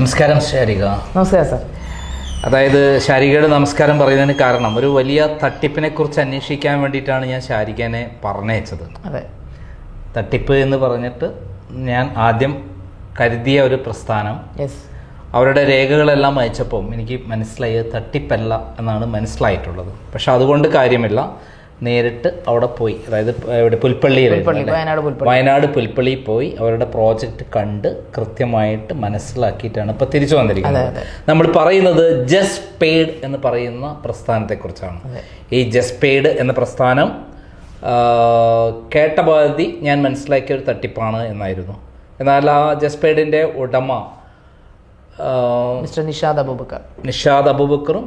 നമസ്കാരം ശാരിക. നമസ്കാരം സാർ. അതായത് ശാരികയുടെ നമസ്കാരം പറയുന്നതിന് കാരണം ഒരു വലിയ തട്ടിപ്പിനെ കുറിച്ച് അന്വേഷിക്കാൻ വേണ്ടിയിട്ടാണ് ഞാൻ ശാരികനെ പറഞ്ഞയച്ചത്. അതെ. തട്ടിപ്പ് എന്ന് പറഞ്ഞിട്ട് ഞാൻ ആദ്യം കരുതിയ ഒരു പ്രസ്ഥാനം. യെസ് അവരുടെ രേഖകളെല്ലാം അയച്ചപ്പോൾ എനിക്ക് മനസ്സിലായത് തട്ടിപ്പല്ല എന്നാണ് മനസ്സിലായിട്ടുള്ളത്. പക്ഷെ അതുകൊണ്ട് കാര്യമില്ല. നേരിട്ട് അവിടെ പോയി. അതായത് ഇവിടെ പുൽപ്പള്ളിയിൽ പുൽപ്പള്ളി വയനാട് പുൽപ്പള്ളി. പോയി അവരുടെ പ്രോജക്റ്റ് കണ്ട് കൃത്യമായിട്ട് മനസ്സിലാക്കിയിട്ടാണ് ഇപ്പൊ തിരിച്ചു വന്നിരിക്കുന്നത്. നമ്മൾ പറയുന്നത് ജസ്റ്റ് പെയ്ഡ് എന്ന് പറയുന്ന പ്രസ്ഥാനത്തെക്കുറിച്ചാണ്. കുറിച്ചാണ് ഈ ജസ്റ്റ് പെയ്ഡ് എന്ന പ്രസ്ഥാനം കേട്ട പദ്ധതി ഞാൻ മനസ്സിലാക്കിയ ഒരു തട്ടിപ്പാണ് എന്നായിരുന്നു. എന്നാൽ ആ ജസ്റ്റ് പെയ്ഡിന്റെ ഉടമ മിസ്റ്റർ നിഷാദ് അബൂബക്കർ. നിഷാദ് അബൂബക്കറും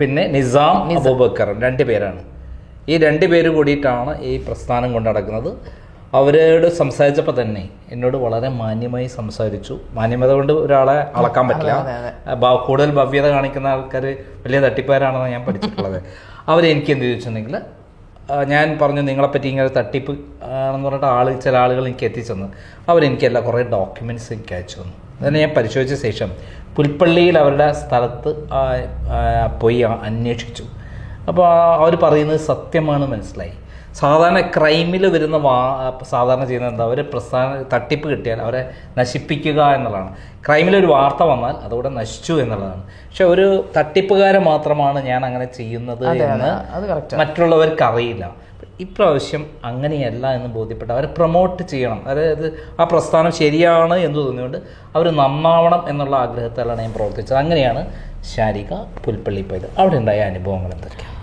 പിന്നെ നിസാം. അബൂബക്കറും രണ്ട് പേരാണ്. ഈ രണ്ട് പേര് കൂടിയിട്ടാണ് ഈ പ്രസ്ഥാനം കൊണ്ട് നടക്കുന്നത്. അവരോട് സംസാരിച്ചപ്പോൾ തന്നെ എന്നോട് വളരെ മാന്യമായി സംസാരിച്ചു. മാന്യമത കൊണ്ട് ഒരാളെ അളക്കാൻ പറ്റില്ല. കൂടുതൽ ഭവ്യത കാണിക്കുന്ന ആൾക്കാർ വലിയ തട്ടിപ്പുകാരാണെന്ന് ഞാൻ പഠിച്ചിട്ടുള്ളത്. അവരെനിക്ക് എന്ത് ചോദിച്ചിട്ടുണ്ടെങ്കിൽ ഞാൻ പറഞ്ഞു നിങ്ങളെപ്പറ്റി ഇങ്ങനെ തട്ടിപ്പ് ആണെന്ന് പറഞ്ഞിട്ട് ആൾ ചില ആളുകൾ എനിക്ക് എത്തിച്ചെന്ന്. അവരെനിക്കെല്ലാം കുറേ ഡോക്യുമെന്റ്സ് എനിക്ക് അയച്ചു തന്നു. അതിനെ ഞാൻ പരിശോധിച്ച ശേഷം പുൽപ്പള്ളിയിൽ അവരുടെ സ്ഥലത്ത് പോയി അന്വേഷിച്ചു. അപ്പോൾ അവർ പറയുന്നത് സത്യമാണ് മനസ്സിലായി. സാധാരണ ക്രൈമിൽ വരുന്ന വാ സാധാരണ ചെയ്യുന്നത് എന്താ? അവരെ പ്രസ്ഥാന തട്ടിപ്പ് കിട്ടിയാൽ അവരെ നശിപ്പിക്കുക എന്നുള്ളതാണ്. ക്രൈമിൽ ഒരു വാർത്ത വന്നാൽ അതോടെ നശിച്ചു എന്നുള്ളതാണ്. പക്ഷെ ഒരു തട്ടിപ്പുകാരെ മാത്രമാണ് ഞാൻ അങ്ങനെ ചെയ്യുന്നത് എന്ന് മറ്റുള്ളവർക്ക് അറിയില്ല. ഇപ്രാവശ്യം അങ്ങനെയല്ല എന്ന് ബോധ്യപ്പെട്ട് അവരെ പ്രൊമോട്ട് ചെയ്യണം. അതായത് ആ പ്രസ്ഥാനം ശരിയാണ് എന്ന് തോന്നിയുകൊണ്ട് അവർ നന്നാവണം എന്നുള്ള ആഗ്രഹത്താലാണ് ഞാൻ പ്രവർത്തിച്ചത്. അങ്ങനെയാണ് ശാരിക പുൽപ്പള്ളി പോയത്. അവിടെ ഉണ്ടായ അനുഭവങ്ങൾ എന്തൊക്കെയാണ്?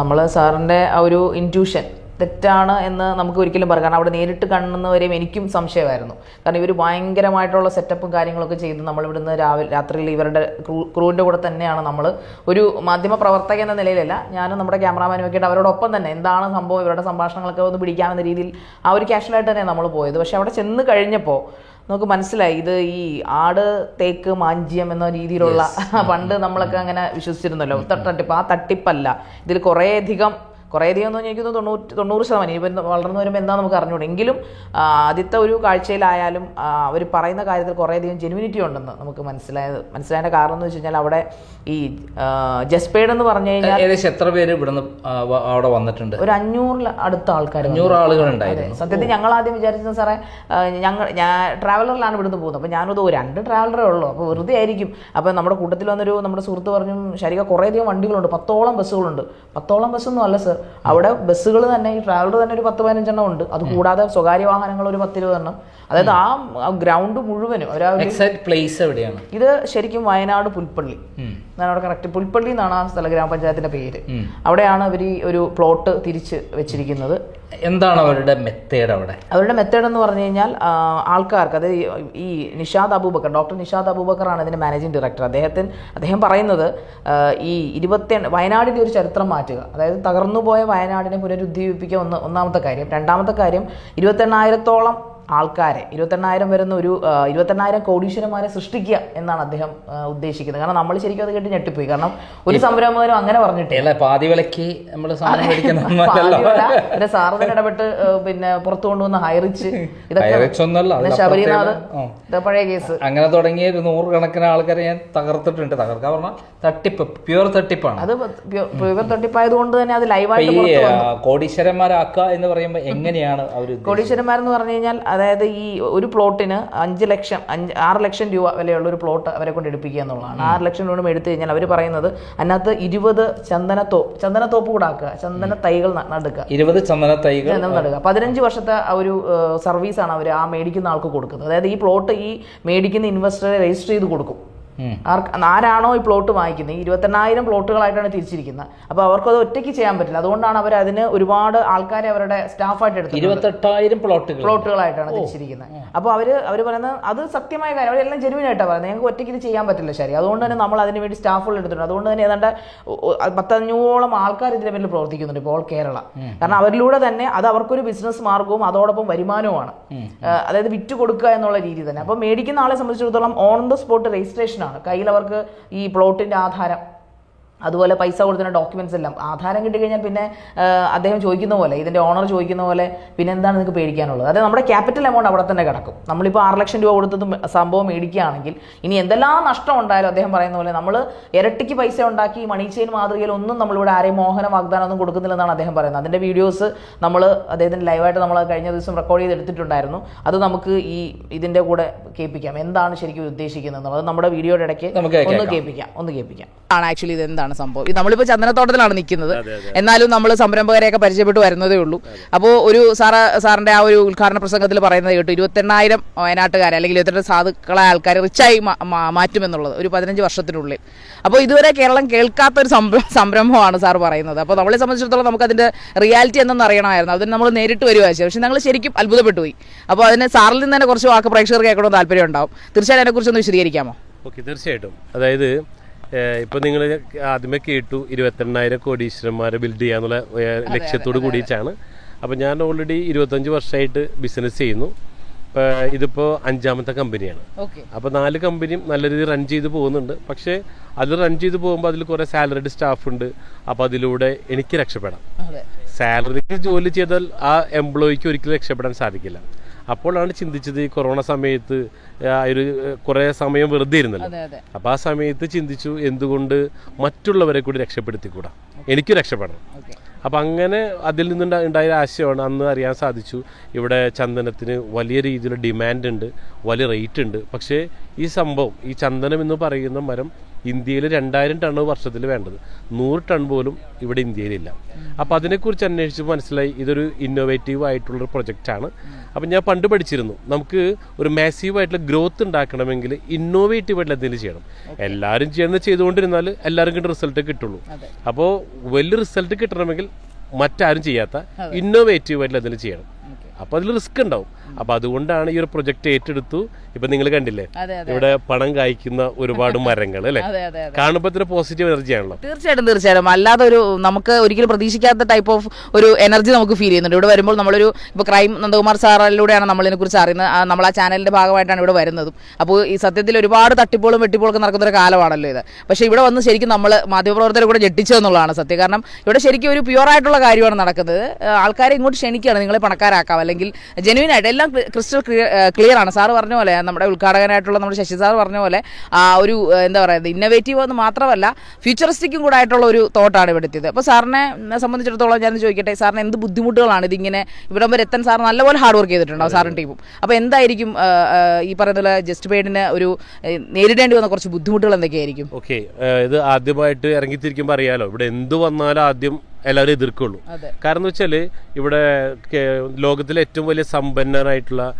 നമ്മൾ സാറിന്റെ ആ ഒരു ഇന്റ്യൂഷൻ തെറ്റാണ് എന്ന് നമുക്ക് ഒരിക്കലും പറയാം. കാരണം അവിടെ നേരിട്ട് കാണുന്നവരെയും എനിക്കും സംശയമായിരുന്നു. കാരണം ഇവർ ഭയങ്കരമായിട്ടുള്ള സെറ്റപ്പും കാര്യങ്ങളൊക്കെ ചെയ്ത് നമ്മൾ ഇവിടുന്ന് രാവിലെ രാത്രിയിൽ ഇവരുടെ ക്രൂ ക്രൂവിന്റെ കൂടെ തന്നെയാണ് നമ്മൾ ഒരു മാധ്യമ പ്രവർത്തക എന്ന നിലയിലല്ല ഞാനും നമ്മുടെ ക്യാമറാമാനും ഒക്കെ അവരോടൊപ്പം തന്നെ എന്താണ് സംഭവം ഇവരുടെ സംഭാഷണങ്ങളൊക്കെ ഒന്ന് പിടിക്കാമെന്ന രീതിയിൽ ആ ഒരു കാഷ്വലായിട്ട് തന്നെ നമ്മൾ പോയത്. പക്ഷേ അവിടെ ചെന്ന് കഴിഞ്ഞപ്പോൾ നമുക്ക് മനസ്സിലായി ഇത് ഈ ആട് തേക്ക് മാഞ്ചിയം എന്ന രീതിയിലുള്ള പണ്ട് നമ്മളൊക്കെ അങ്ങനെ വിശ്വസിച്ചിരുന്നല്ലോ. തട്ടിപ്പ്. ആ തട്ടിപ്പല്ല. ഇതിൽ കുറേയധികം കുറേയധികം എന്ന് പറഞ്ഞാൽ എനിക്ക് തൊണ്ണൂറ്റി തൊണ്ണൂറ് ശതമാനം ഇനിയിപ്പോൾ വളർന്നു വരുമ്പോൾ എന്താ നമുക്ക് അറിഞ്ഞുകൂടും എങ്കിലും ആദ്യത്തെ ഒരു കാഴ്ചയിലായാലും അവർ പറയുന്ന കാര്യത്തിൽ കുറേയധികം ജെനുവിനിറ്റി ഉണ്ടെന്ന് നമുക്ക് മനസ്സിലായത് മനസ്സിലായതിന്റെ കാരണം എന്ന് വെച്ച് കഴിഞ്ഞാൽ അവിടെ ഈ ജസ്പേഡ് എന്ന് പറഞ്ഞു കഴിഞ്ഞാൽ ഏകദേശം എത്ര പേര് ഇവിടുന്ന് അവിടെ വന്നിട്ടുണ്ട്? ഒരു അഞ്ഞൂറിൽ അടുത്ത ആൾക്കാർ അഞ്ഞൂറ് ആളുകൾ ഉണ്ടായിരുന്നു. സത്യത്തിൽ ഞങ്ങൾ ആദ്യം വിചാരിച്ചത് സാറേ ഞങ്ങൾ ഞാൻ ട്രാവലറിലാണ് ഇവിടുന്ന് പോകുന്നത്. അപ്പോൾ ഞാനത് ഒരു രണ്ട് ട്രാവലറേ ഉള്ളൂ. അപ്പോൾ വെറുതെ ആയിരിക്കും. അപ്പോൾ നമ്മുടെ കൂട്ടത്തിൽ വന്നൊരു നമ്മുടെ സുഹൃത്ത് പറഞ്ഞു ശരിക്കും കുറേയധികം വണ്ടികളുണ്ട്. പത്തോളം ബസ്സുകളുണ്ട്. പത്തോളം ബസ്സൊന്നും അല്ല സർ. അവിടെ ബസ്സുകൾ തന്നെ ഈ ട്രാവലർ തന്നെ ഒരു പത്ത് പതിനഞ്ചെണ്ണം ഉണ്ട്. അത് കൂടാതെ സ്വകാര്യ വാഹനങ്ങൾ ഒരു പത്തിരുപതെണ്ണം അതായത് ആ ഗ്രൗണ്ട് മുഴുവനും പ്ലേസ് എവിടെയാണ്? ഇത് ശരിക്കും വയനാട് പുൽപ്പള്ളി. അവിടെ കറക്റ്റ് പുൽപ്പള്ളി എന്നാണ് ആ സ്ഥല ഗ്രാമപഞ്ചായത്തിന്റെ പേര്. അവിടെയാണ് അവർ ഈ ഒരു പ്ലോട്ട് തിരിച്ച് വെച്ചിരിക്കുന്നത്. എന്താണ് അവരുടെ മെത്തേഡ് അവിടെ? അവരുടെ മെത്തേഡ് എന്ന് പറഞ്ഞു കഴിഞ്ഞാൽ ആൾക്കാർക്ക് അതായത് ഈ- നിഷാദ് അബൂബക്കർ ഡോക്ടർ നിഷാദ് അബൂബക്കറാണ് ഇതിന്റെ മാനേജിംഗ് ഡയറക്ടർ അദ്ദേഹത്തിന് അദ്ദേഹം പറയുന്നത് ഈ ഇരുപത്തി വയനാടിന്റെ ഒരു ചരിത്രം മാറ്റുക. അതായത് തകർന്നുപോയ വയനാടിനെ പുനരുദ്ധീപിപ്പിക്കുക ഒന്ന് ഒന്നാമത്തെ കാര്യം. രണ്ടാമത്തെ കാര്യം ഇരുപത്തെണ്ണായിരത്തോളം ആൾക്കാരെ. ഇരുപത്തെണ്ണായിരം വരുന്ന ഒരു ഇരുപത്തെണ്ണായിരം കോടീശ്വരന്മാരെ സൃഷ്ടിക്കുക എന്നാണ് അദ്ദേഹം ഉദ്ദേശിക്കുന്നത്. കാരണം നമ്മൾ ശരിക്കും അത് കേട്ട് ഞെട്ടിപ്പോയി. കാരണം ഒരു സംരംഭകനും അങ്ങനെ പറഞ്ഞിട്ടില്ല. അല്ല പാതി വിലക്ക് നമ്മൾ സാധനം മേടിക്കുന്നല്ലോ പാതിയല്ല. പിന്നെ സാറ് തന്നെ ഇടപെട്ട് പിന്നെ പുറത്തു കൊണ്ടുവന്ന് ഹൈറിച്ച് ഇതൊക്കെ ശബരിനാഥ്. പഴയ കേസ്. അങ്ങനെ തുടങ്ങിയ ഒരു നൂറുകണക്കിന് ആൾക്കാരെ ഞാൻ തകർത്തിട്ടുണ്ട്. തകർക്കാൻ പറഞ്ഞാൽ തട്ടിപ്പ് പ്യുവർ തട്ടിപ്പാണ്. അത് പ്യുവർ തട്ടിപ്പായത് കൊണ്ട് തന്നെ അത് ലൈവായിട്ട് കോടീശ്വരന്മാരാക്കുക എന്ന് പറയുമ്പോൾ എങ്ങനെയാണ് അവർ കോടീശ്വരന്മാരെന്ന് പറഞ്ഞു കഴിഞ്ഞാൽ അതായത് ഈ ഒരു പ്ലോട്ടിന് അഞ്ച് ലക്ഷം അഞ്ച് ആറ് ലക്ഷം രൂപ വിലയുള്ള ഒരു പ്ലോട്ട് അവരെ കൊണ്ട് എടുപ്പിക്കുക എന്നുള്ളതാണ്. ആറ് ലക്ഷം രൂപ എടുത്തു കഴിഞ്ഞാൽ അവർ പറയുന്നത് അതിനകത്ത് ഇരുപത് ചന്ദനത്തോപ്പ് ചന്ദനത്തോപ്പ് കൂടെ ആക്കുക ചന്ദന തൈകൾ നടുക്കുക. നടുക ഇരുപത് ചന്ദന തൈകൾ. നടുക. പതിനഞ്ച് വർഷത്തെ ആ ഒരു സർവീസാണ് അവർ ആ മേടിക്കുന്ന ആൾക്ക് കൊടുക്കുന്നത്. അതായത് ഈ പ്ലോട്ട് ഈ മേടിക്കുന്ന ഇൻവെസ്റ്ററെ രജിസ്റ്റർ ചെയ്ത് കൊടുക്കും. ആരാണോ ഈ പ്ലോട്ട് വാങ്ങിക്കുന്നത്? ഈ ഇരുപത്തെണ്ണായിരം പ്ലോട്ടുകളായിട്ടാണ് തിരിച്ചിരിക്കുന്നത്. അപ്പോൾ അത് ഒറ്റയ്ക്ക് ചെയ്യാൻ പറ്റില്ല. അതുകൊണ്ടാണ് അവർ അതിന് ഒരുപാട് ആൾക്കാരെ അവരുടെ സ്റ്റാഫായിട്ട് എടുത്തത് ഇരുപത്തെട്ടായിരം പ്ലോട്ടുകൾ. പ്ലോട്ടുകളായിട്ടാണ് തിരിച്ചിരിക്കുന്നത്. അപ്പോൾ അവർ അവർ പറയുന്നത് അത് സത്യമായ കാര്യം. അവരെല്ലാം ജെനുവിൻ ആയിട്ടാണ് പറയുന്നത്. ഞങ്ങൾക്ക് ഒറ്റയ്ക്ക് ഇത് ചെയ്യാൻ പറ്റില്ല ശരി. അതുകൊണ്ട് തന്നെ നമ്മൾ അതിന് വേണ്ടി സ്റ്റാഫുകൾ എടുത്തിട്ടുണ്ട്. അതുകൊണ്ട് തന്നെ ഏതാണ്ട് പത്തഞ്ഞൂറോളം ആൾക്കാർ ഇതിന്റെ പേരിൽ പ്രവർത്തിക്കുന്നുണ്ട് ഇപ്പോൾ കേരള. കാരണം അവരിലൂടെ തന്നെ അത് അവർക്കൊരു ബിസിനസ് മാർഗവും അതോടൊപ്പം വരുമാനവുമാണ്. അതായത് വിറ്റ് കൊടുക്കുക എന്നുള്ള രീതി തന്നെ. അപ്പോൾ മേടിക്കുന്ന ആളെ സംബന്ധിച്ചിടത്തോളം ഓൺ ദ സ്പോട്ട് രജിസ്ട്രേഷൻ ആണ് കയ്യിൽ അവർക്ക് ഈ പ്ലോട്ടിന്റെ ആധാരം അതുപോലെ പൈസ കൊടുക്കുന്ന ഡോക്യുമെന്റ്സ് എല്ലാം. ആധാരം കിട്ടിക്കഴിഞ്ഞാൽ പിന്നെ അദ്ദേഹം ചോദിക്കുന്ന പോലെ ഇതിന്റെ ഓണർ ചോദിക്കുന്ന പോലെ പിന്നെ എന്താണ് നിങ്ങൾക്ക് പേടിക്കാനുള്ളത്? അതായത് നമ്മുടെ ക്യാപിറ്റൽ എമൗണ്ട് അവിടെ തന്നെ കിടക്കും. നമ്മളിപ്പോൾ ആറ് ലക്ഷം രൂപ കൊടുത്തത് സംഭവം മേടിക്കുകയാണെങ്കിൽ ഇനി എന്തെല്ലാം നഷ്ടം ഉണ്ടായാലും അദ്ദേഹം പറയുന്ന പോലെ നമ്മൾ ഇരട്ടിക്ക് പൈസ ഉണ്ടാക്കി മണി ചെയിൻ മാതൃകയിൽ ഒന്നും നമ്മളിവിടെ ആരെയും മോഹന വാഗ്ദാനം ഒന്നും കൊടുക്കുന്നില്ലെന്നാണ് അദ്ദേഹം പറയുന്നത്. അതിന്റെ വീഡിയോസ് നമ്മൾ അദ്ദേഹത്തിന്റെ ലൈവായിട്ട് നമ്മൾ കഴിഞ്ഞ ദിവസം റെക്കോർഡ് ചെയ്ത് എടുത്തിട്ടുണ്ടായിരുന്നു. അത് നമുക്ക് ഈ ഇതിന്റെ കൂടെ കേൾപ്പിക്കാം. എന്താണ് ശരിക്കും ഉദ്ദേശിക്കുന്നത് എന്നുള്ളത് നമ്മുടെ വീഡിയോയുടെ ഇടയ്ക്ക് ഒന്ന്. കേൾപ്പിക്കാം. ഒന്ന് കേൾപ്പിക്കാം. ആണ് ആക്ച്വലി ഇത് എന്താണ് സംഭവം. ഇത് നമ്മളിപ്പോൾ ചന്ദനത്തോട്ടത്തിലാണ് നിൽക്കുന്നത്. എന്നാലും നമ്മൾ സംരംഭകരെയൊക്കെ പരിചയപ്പെട്ട് വരുന്നതേ ഉള്ളൂ. അപ്പോൾ ഒരു സാറ് സാറിന്റെ ആ ഒരു ഉദ്ഘാടന പ്രസംഗത്തിൽ പറയുന്നത് കേട്ടു ഇരുപത്തെണ്ണായിരം വയനാട്ടുകാരെ അല്ലെങ്കിൽ ഇരുപത്തെട്ട് സാധുക്കളായ ആൾക്കാരെ റിച്ചായി മാറ്റുമെന്നുള്ളത് ഒരു പതിനഞ്ച് വർഷത്തിനുള്ളിൽ. അപ്പോൾ ഇതുവരെ കേരളം കേൾക്കാത്ത ഒരു സംര- സംരംഭമാണ് സാർ പറയുന്നത്. അപ്പോൾ നമ്മളെ സംബന്ധിച്ചിടത്തോളം നമുക്ക് അതിന്റെ റിയാലിറ്റി എന്തെന്ന് അറിയണമായിരുന്നു. അതിന് നമ്മൾ നേരിട്ട് വരുവാ പക്ഷെ പക്ഷേ ഞങ്ങൾ ശരിക്കും അത്ഭുതപ്പെട്ടു പോയി അപ്പോൾ അതിന് സാറിൽ നിന്ന് തന്നെ കുറച്ച് വാക്ക് പ്രേക്ഷകർക്ക് കേൾക്കണമെന്ന് താല്പര്യം ഉണ്ടാവും. തീർച്ചയായിട്ടും അതിനെക്കുറിച്ചൊന്ന് വിശദീകരിക്കാമോ? ഓക്കെ തീർച്ചയായിട്ടും. അതായത് ഇപ്പോൾ നിങ്ങൾ ആദ്യമേ കേട്ടു ഇരുപത്തെണ്ണായിരം കോടീശ്വരന്മാരെ ബിൽഡ് ചെയ്യാന്നുള്ള ലക്ഷ്യത്തോട് കൂടിയിട്ടാണ്. അപ്പോൾ ഞാൻ ഓൾറെഡി ഇരുപത്തഞ്ച് വർഷമായിട്ട് ബിസിനസ് ചെയ്യുന്നു. ഇതിപ്പോ അഞ്ചാമത്തെ കമ്പനിയാണ് അപ്പോൾ നാല് കമ്പനിയും നല്ല രീതിയിൽ റൺ ചെയ്ത് പോകുന്നുണ്ട്. പക്ഷേ അത് റൺ ചെയ്ത് പോകുമ്പോൾ അതിൽ കുറേ സാലറിഡ് സ്റ്റാഫ് ഉണ്ട്. അപ്പോൾ അതിലൂടെ എനിക്ക് രക്ഷപ്പെടാം. സാലറിക്ക് ജോലി ചെയ്താൽ ആ എംപ്ലോയിക്ക് ഒരിക്കലും രക്ഷപ്പെടാൻ സാധിക്കില്ല. അപ്പോഴാണ് ചിന്തിച്ചത് ഈ കൊറോണ സമയത്ത് ഒരു കുറേ സമയം വെറുതെ ഇരുന്നല്ലോ. അപ്പോൾ ആ സമയത്ത് ചിന്തിച്ചു എന്തുകൊണ്ട് മറ്റുള്ളവരെ കൂടി രക്ഷപ്പെടുത്തിക്കൂടാ? എനിക്ക് രക്ഷപ്പെടണം. അപ്പൊ അങ്ങനെ അതിൽ നിന്നുണ്ട ഉണ്ടായ ആശയമാണ് അന്ന് അറിയാൻ സാധിച്ചു. ഇവിടെ ചന്ദനത്തിന് വലിയ രീതിയിലുള്ള ഡിമാൻഡ് ഉണ്ട് വലിയ റേറ്റ് ഉണ്ട് പക്ഷേ ഈ സംഭവം ഈ ചന്ദനം എന്ന് പറയുന്ന മരം ഇന്ത്യയിൽ രണ്ടായിരം ടൺ വർഷത്തിൽ വേണ്ടത്. നൂറ് ടൺ പോലും ഇവിടെ ഇന്ത്യയിലില്ല. അപ്പോൾ അതിനെക്കുറിച്ച് അന്വേഷിച്ച് മനസ്സിലായി. ഇതൊരു ഇന്നോവേറ്റീവ് ആയിട്ടുള്ളൊരു പ്രൊജക്റ്റാണ് അപ്പം ഞാൻ പണ്ട് പഠിച്ചിരുന്നു. നമുക്ക് ഒരു മാസീവ് ആയിട്ടുള്ള ഗ്രോത്ത് ഉണ്ടാക്കണമെങ്കിൽ ഇന്നോവേറ്റീവ് ആയിട്ടുള്ള എന്തെങ്കിലും ചെയ്യണം. എല്ലാവരും ചെയ്യുന്നത് ചെയ്തുകൊണ്ടിരുന്നാൽ എല്ലാവർക്കും റിസൾട്ട് കിട്ടുള്ളൂ. അപ്പോൾ വലിയ റിസൾട്ട് കിട്ടണമെങ്കിൽ മറ്റാരും ചെയ്യാത്ത ഇന്നോവേറ്റീവ് ആയിട്ടുള്ള എന്തെങ്കിലും ചെയ്യണം. അപ്പോൾ അതിൽ റിസ്ക് ഉണ്ടാവും. അപ്പോൾ അതുകൊണ്ടാണ് ഈ ഒരു പ്രൊജക്ട് ഏറ്റെടുത്തു. ഇപ്പം നിങ്ങൾ കണ്ടില്ലേ? ഇവിടെ പണം കായ്ക്കുന്ന ഒരുപാട് മരങ്ങൾ അല്ലേ? കാണുമ്പോൾ തന്നെ പോസിറ്റീവ് എനർജി ആണല്ലോ. തീർച്ചയായിട്ടും തീർച്ചയായിട്ടും. അല്ലാതെ ഒരു നമുക്ക് ഒരിക്കലും പ്രതീക്ഷിക്കാത്ത ടൈപ്പ് ഓഫ് ഒരു എനർജി നമുക്ക് ഫീൽ ചെയ്യുന്നുണ്ട്. ഇവിടെ വരുമ്പോൾ നമ്മളൊരു ഇപ്പോൾ ക്രൈം നന്ദകുമാർ സാറിലൂടെയാണ് നമ്മൾ കുറിച്ച് അറിയുന്നത്. നമ്മൾ ആ ചാനലിന്റെ ഭാഗമായിട്ടാണ് ഇവിടെ വരുന്നതും. അപ്പോൾ ഈ സത്യത്തിൽ ഒരുപാട് തട്ടിപ്പുകളും വെട്ടിപ്പുകളൊക്കെ നടക്കുന്ന ഒരു കാലമാണല്ലോ ഇത്. പക്ഷേ ഇവിടെ വന്ന് ശരിക്കും നമ്മൾ മാധ്യമപ്രവർത്തകരെ കൂടെ ഞെട്ടിച്ചതെന്നുള്ളതാണ് സത്യം. കാരണം ഇവിടെ ശരിക്കും ഒരു പ്യുവർ ആയിട്ടുള്ള കാര്യമാണ് നടക്കുന്നത്. ആൾക്കാരെ ഇങ്ങോട്ട് ക്ഷണിക്കുകയാണ്. നിങ്ങളെ പണക്കാരാക്കാം അല്ലെങ്കിൽ ജെനുവിൻ ആയിട്ട് എല്ലാം ക്രിസ്റ്റൽ ക്ലിയർ ആണ്. സാറ് പറഞ്ഞ പോലെ നമ്മുടെ ഉദ്ഘാടകനായിട്ടുള്ള നമ്മുടെ ശശി സാർ പറഞ്ഞ പോലെ ആ ഒരു എന്താ പറയുക ഇന്നവേറ്റീവ് എന്ന് മാത്രമല്ല ഫ്യൂച്ചറിസ്റ്റിക്കും കൂടെ ആയിട്ടുള്ള ഒരു തോട്ടാണ് ഇവിടെ എത്തിയത്. അപ്പോൾ സാറിനെ സംബന്ധിച്ചിടത്തോളം ഞാൻ ചോദിക്കട്ടെ സാറിന് എന്ത് ബുദ്ധിമുട്ടുകളാണ് ഇതിങ്ങനെ ഇവിടെ വരെ എത്താൻ സാർ നല്ലപോലെ ഹാർഡ് വർക്ക് ചെയ്തിട്ടുണ്ടാവും സാറും ടീമും. അപ്പോൾ എന്തായിരിക്കും ഈ പറയുന്ന പോലെ ജസ്റ്റ് പെയ്ഡിന് ഒരു നേരിടേണ്ടി വന്ന കുറച്ച് ബുദ്ധിമുട്ടുകൾ എന്തൊക്കെയായിരിക്കും? ഓക്കെ ഇത് ആദ്യമായിട്ട് ഇറങ്ങിത്തിരിക്കുമ്പോൾ അറിയാലോ ഇവിടെ എന്ത് വന്നാലും ആദ്യം എല്ലാവരും എതിർക്കുള്ളൂ. കാരണം എന്ന് വെച്ചാൽ ഇവിടെ ലോകത്തിലെ ഏറ്റവും വലിയ സമ്പന്നനായിട്ടുള്ള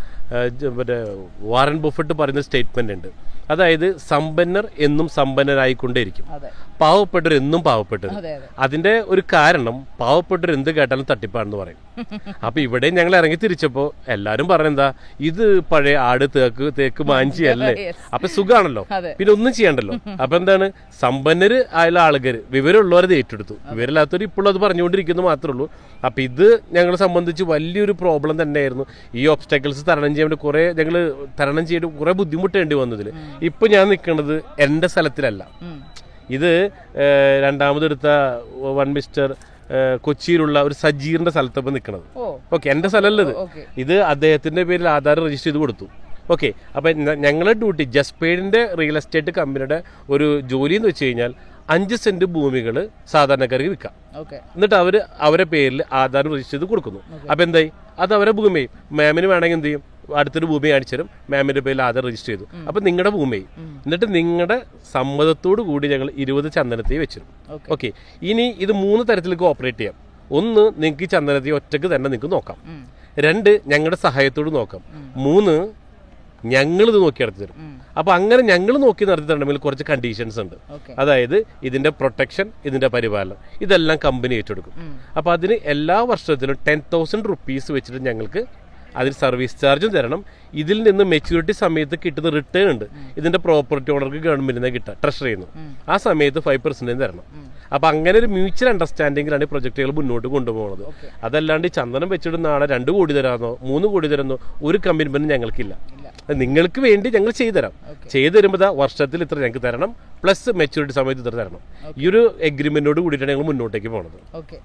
ജ- മറ്റേ വാറൻ ബുഫറ്റ് പറയുന്ന സ്റ്റേറ്റ്മെന്റ് ഉണ്ട്. അതായത് സമ്പന്നർ എന്നും സമ്പന്നരായിക്കൊണ്ടേയിരിക്കും. അതെ അതെ. അതിന്റെ ഒരു കാരണം പാവപ്പെട്ടവർ എന്ത് കേട്ടാലും തട്ടിപ്പാണെന്ന് പറയും. അപ്പൊ ഇവിടെ ഞങ്ങൾ ഇറങ്ങി തിരിച്ചപ്പോ എല്ലാരും പറഞ്ഞെന്താ ഇത് പഴയ ആട് തേക്ക് തേക്ക് മാഞ്ചി അല്ലേ? അപ്പൊ സുഖാണല്ലോ. പിന്നെ ഒന്നും ചെയ്യണ്ടല്ലോ. അപ്പൊ എന്താണ് സമ്പന്നര് ആയുള്ള ആളുകൾ വിവരമുള്ളവരത് ഏറ്റെടുത്തു. വിവരമില്ലാത്തവർ ഇപ്പോഴും അത് പറഞ്ഞുകൊണ്ടിരിക്കുന്നു മാത്രമേ ഉള്ളൂ. അപ്പൊ ഇത് ഞങ്ങളെ സംബന്ധിച്ച് വലിയൊരു പ്രോബ്ലം തന്നെയായിരുന്നു. ഈ ഒബ്സ്റ്റക്കിൾസ് തരണം ചെയ്യാൻ വേണ്ടി കുറെ ഞങ്ങൾ തരണം ചെയ്ത് കുറെ ബുദ്ധിമുട്ടേണ്ടി വന്നതിൽ ഇപ്പൊ ഞാൻ നിൽക്കുന്നത് എന്റെ സ്ഥലത്തിലല്ല. ഇത് രണ്ടാമത് എടുത്ത വൺ മിസ്റ്റർ കൊച്ചിയിലുള്ള ഒരു സജീറിന്റെ സ്ഥലത്തപ്പം നിൽക്കുന്നത് ഓക്കെ എന്റെ സ്ഥലമല്ല ഇത് ഇത് അദ്ദേഹത്തിന്റെ പേരിൽ ആധാർ രജിസ്റ്റർ ചെയ്ത് കൊടുത്തു. ഓക്കെ അപ്പൊ ഞങ്ങളെ ഞങ്ങളുടെ ഡ്യൂട്ടി ജസ്പേഡിന്റെ റിയൽ എസ്റ്റേറ്റ് കമ്പനിയുടെ ഒരു ജോലി എന്ന് വെച്ച് കഴിഞ്ഞാൽ അഞ്ച് സെന്റ് ഭൂമികൾ സാധാരണക്കാർക്ക് വിൽക്കാം. എന്നിട്ട് അവർ അവരെ പേരിൽ ആധാർ രജിസ്റ്റർ ചെയ്ത് കൊടുക്കുന്നു. അപ്പൊ എന്തായി? അത് അവരെ ഭൂമിയായി. മാമിന് വേണമെങ്കിൽ എന്ത് ചെയ്യും? അടുത്തൊരു ഭൂമി കാണിച്ചു തരും മാമിന്റെ പേരിൽ ആധാർ രജിസ്റ്റർ ചെയ്തു. അപ്പൊ നിങ്ങളുടെ ഭൂമി. എന്നിട്ട് നിങ്ങളുടെ സമ്മതത്തോടു കൂടി ഞങ്ങൾ ഇരുപത് ചന്ദനത്തെ വെച്ചിരും ഓക്കെ. ഇനി ഇത് മൂന്ന് തരത്തിലേക്ക് ഓപ്പറേറ്റ് ചെയ്യാം. ഒന്ന് നിങ്ങൾക്ക് ചന്ദനത്തെ ഒറ്റയ്ക്ക് തന്നെ നിങ്ങൾക്ക് നോക്കാം. രണ്ട് ഞങ്ങളുടെ സഹായത്തോട് നോക്കാം. മൂന്ന് ഞങ്ങൾ ഇത് നോക്കി നടത്തി തരും. അപ്പൊ അങ്ങനെ ഞങ്ങൾ നോക്കി നടത്തി തരണമെങ്കിൽ കുറച്ച് കണ്ടീഷൻസ് ഉണ്ട്. അതായത് ഇതിന്റെ പ്രൊട്ടക്ഷൻ ഇതിന്റെ പരിപാലനം ഇതെല്ലാം കമ്പനി ഏറ്റെടുക്കും. അപ്പൊ അതിന് എല്ലാ വർഷത്തിലും ടെൻ തൗസൻഡ് റുപ്പീസ് വെച്ചിട്ട് ഞങ്ങൾക്ക് അതിന് സർവീസ് ചാർജും തരണം. ഇതിൽ നിന്ന് മെച്യൂരിറ്റി സമയത്ത് കിട്ടുന്ന റിട്ടേൺ ഉണ്ട്. ഇതിന്റെ പ്രോപ്പർട്ടി ഓണർക്ക് ഗവൺമെന്റിൽ ഗവൺമെന്റിനെ കിട്ടുക ട്രഷർ ചെയ്യുന്നു ആ സമയത്ത് ഫൈവ് പെർസെന്റേജ് തരണം. അപ്പൊ അങ്ങനെ ഒരു മ്യൂച്വൽ അണ്ടർസ്റ്റാൻഡിങ്ങിലാണ് ഈ പ്രൊജക്ടുകൾ മുന്നോട്ട് കൊണ്ടുപോകുന്നത്. അതല്ലാണ്ട് ഈ ചന്ദനം വെച്ചിട്ട് നാളെ രണ്ട് കോടി തരാമെന്നോ മൂന്ന് കോടി തരുന്നോ ഒരു കമ്മിറ്റ്മെന്റ് ഞങ്ങൾക്കില്ല. നിങ്ങൾക്ക് വേണ്ടി ഞങ്ങൾ ചെയ്തുതരാം. ചെയ്തു തരുമ്പോൾ വർഷത്തിൽ ഇത്ര ഞങ്ങൾക്ക് തരണം പ്ലസ് മെച്ചൂരിറ്റി സമയത്ത് ഇത്ര തരണം. ഈ ഒരു എഗ്രിമെന്റോട് കൂടിയിട്ടാണ് ഞങ്ങൾ മുന്നോട്ടേക്ക് പോണത്. ഓക്കെ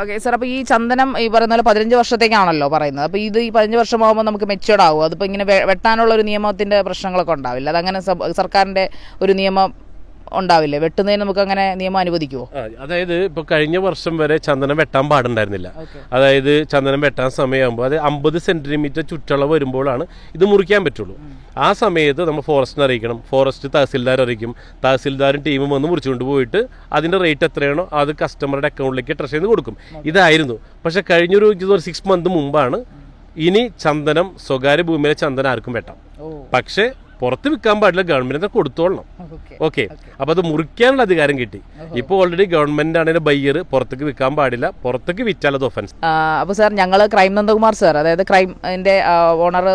ഓക്കെ സാർ അപ്പോൾ ഈ ചന്ദനം ഈ പറയുന്ന പോലെ പതിനഞ്ച് വർഷത്തേക്കാണല്ലോ പറയുന്നത്. അപ്പോൾ ഇത് ഈ പതിനഞ്ച് വർഷമാകുമ്പോൾ നമുക്ക് മെച്ചുവേർഡ് ആവും അതിപ്പോൾ ഇങ്ങനെ വെട്ടാനുള്ള ഒരു നിയമത്തിന്റെ പ്രശ്നങ്ങളൊക്കെ ഉണ്ടാവില്ല. അതങ്ങനെ സർക്കാരിന്റെ ഒരു നിയമം ഉണ്ടാവില്ലേ? വെട്ടുന്നതിന് നമുക്ക് അങ്ങനെ നിയമം അനുവദിക്കുമോ അതായത് ഇപ്പൊ കഴിഞ്ഞ വർഷം വരെ ചന്ദനം വെട്ടാൻ പാടുണ്ടായിരുന്നില്ല. അതായത് ചന്ദനം വെട്ടാൻ സമയമാകുമ്പോൾ അത് അമ്പത് സെന്റിമീറ്റർ ചുറ്റളവ് വരുമ്പോഴാണ് ഇത് മുറിക്കാൻ പറ്റുള്ളൂ. ആ സമയത്ത് നമ്മൾ ഫോറസ്റ്റിനെ അറിയിക്കണം. ഫോറസ്റ്റ് തഹസിൽദാർ അറിയിക്കും. തഹസിൽദാരും ടീമും വന്ന് മുറിച്ചുകൊണ്ട് പോയിട്ട് അതിന്റെ റേറ്റ് എത്രയാണോ അത് കസ്റ്റമറുടെ അക്കൗണ്ടിലേക്ക് ട്രഷ് ചെയ്ത് കൊടുക്കും. ഇതായിരുന്നു. പക്ഷെ കഴിഞ്ഞൊരു സിക്സ് മന്ത് മുമ്പാണ് ഇനി ചന്ദനം സ്വകാര്യ ഭൂമിയിലെ ചന്ദനം ആർക്കും വെട്ടാം. പക്ഷേ പുറത്ത് വിൽക്കാൻ പാടില്ല ഗവൺമെന്റിനെ കൊടുത്തോളണം. Okay okay. അപ്പൊ അത് മുറിക്കാനുള്ള അധികാരം കിട്ടി. ഇപ്പൊ ഓൾറെഡി ഗവൺമെന്റ് ആണ് ബയ്യർ പുറത്തേക്ക് വിൽക്കാൻ പാടില്ല പുറത്തേക്ക് വിറ്റാൽ അത് ഒഫൻസ് അപ്പോൾ സാർ ഞങ്ങൾ ക്രൈം നന്ദകുമാർ സാർ അതായത് ക്രൈമിന്റെ ഓണർ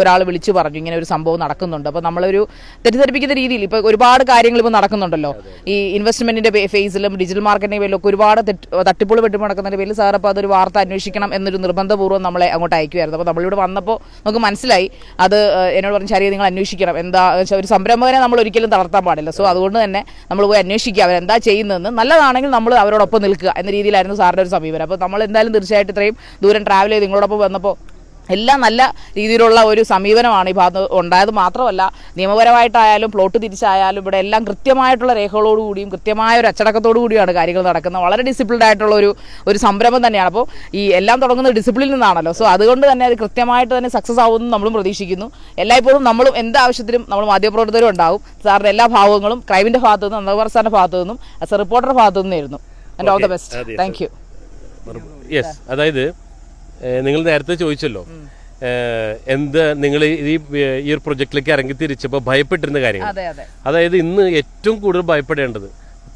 ഒരാൾ വിളിച്ചു പറഞ്ഞു ഇങ്ങനെ ഒരു സംഭവം നടക്കുന്നുണ്ട്. അപ്പോൾ നമ്മളൊരു തെറ്റിദ്ധരിപ്പിക്കുന്ന രീതിയിൽ ഇപ്പോൾ ഒരുപാട് കാര്യങ്ങൾ ഇപ്പൊ നടക്കുന്നുണ്ടല്ലോ. ഈ ഇൻവെസ്റ്റ്മെന്റിന്റെ ഫേസിലും ഡിജിറ്റൽ മാർക്കറ്റിന്റെ പേരിലും ഒക്കെ ഒരുപാട് തട്ടിപ്പുകൾ വെട്ടിപ്പ് നടക്കുന്നതിന്റെ പേരിൽ സാർ അപ്പോൾ അതൊരു വാർത്ത അന്വേഷിക്കണം എന്നൊരു നിർബന്ധപൂർവം നമ്മളെ അങ്ങോട്ട് അയക്കുമായിരുന്നു അപ്പോൾ നമ്മളിവിടെ വന്നപ്പോൾ നമുക്ക് മനസ്സിലായി. അത് എന്നോട് പറഞ്ഞ ശരി നിങ്ങൾ അന്വേഷിക്കണം. എന്താ ഒരു സംരംഭകനെ നമ്മൾ ഒരിക്കലും തളർത്താൻ പാടില്ല. സോ അതുകൊണ്ട് തന്നെ നമ്മൾ പോയി അന്വേഷിക്കുക. അവരെന്താ ചെയ്യുന്നതെന്ന് നല്ലതാണെങ്കിൽ നമ്മൾ അവരോടൊപ്പം നിൽക്കുക എന്ന രീതിയിലായിരുന്നു സാറിന്റെ ഒരു സമീപനം. അപ്പോൾ നമ്മൾ എന്തായാലും തീർച്ചയായിട്ടും ഇത്രയും ദൂരം ട്രാവൽ ചെയ്ത് നിങ്ങളോടൊപ്പം വന്നപ്പോൾ എല്ലാം നല്ല രീതിയിലുള്ള ഒരു സമീപനമാണ് ഈ ഭാഗത്ത് ഉണ്ടായത്. മാത്രമല്ല നിയമപരമായിട്ടായാലും പ്ലോട്ട് തിരിച്ചായാലും ഇവിടെ എല്ലാം കൃത്യമായിട്ടുള്ള രേഖകളോടുകൂടിയും കൃത്യമായ ഒരു അച്ചടക്കത്തോടു കൂടിയാണ് കാര്യങ്ങൾ നടക്കുന്നത്. വളരെ ഡിസിപ്ലിൻഡ് ആയിട്ടുള്ള ഒരു ഒരു സംരംഭം തന്നെയാണ്. അപ്പോൾ ഈ എല്ലാം തുടങ്ങുന്നത് ഡിസിപ്ലിൻ നിന്നാണല്ലോ. സോ അതുകൊണ്ട് തന്നെ അത് കൃത്യമായിട്ട് തന്നെ സക്സസ് ആവുമെന്ന് നമ്മളും പ്രതീക്ഷിക്കുന്നു. എല്ലായ്പ്പോഴും നമ്മളും എന്താവശ്യത്തിനും നമ്മൾ മാധ്യമപ്രവർത്തകരും ഉണ്ടാവും. സാറിന്റെ എല്ലാ ഭാവങ്ങളും ക്രൈമിന്റെ ഭാഗത്തു നിന്നും നന്ദകുമാർ സാറിന്റെ ഭാഗത്തു നിന്നും ആസ് എ റിപ്പോർട്ടറുടെ ഭാഗത്തു നിന്നായിരുന്നു and all the best thank you yes അതായത് നിങ്ങൾ നേരത്തെ ചോദിച്ചല്ലോ. എന്ത് നിങ്ങൾ ഈ ഈ ഒരു പ്രൊജക്റ്റിലേക്ക് ഇറങ്ങി തിരിച്ചപ്പോൾ ഭയപ്പെട്ടിരുന്ന കാര്യങ്ങൾ. അതെ അതെ. അതായത് ഇന്ന് ഏറ്റവും കൂടുതൽ ഭയപ്പെടേണ്ടത്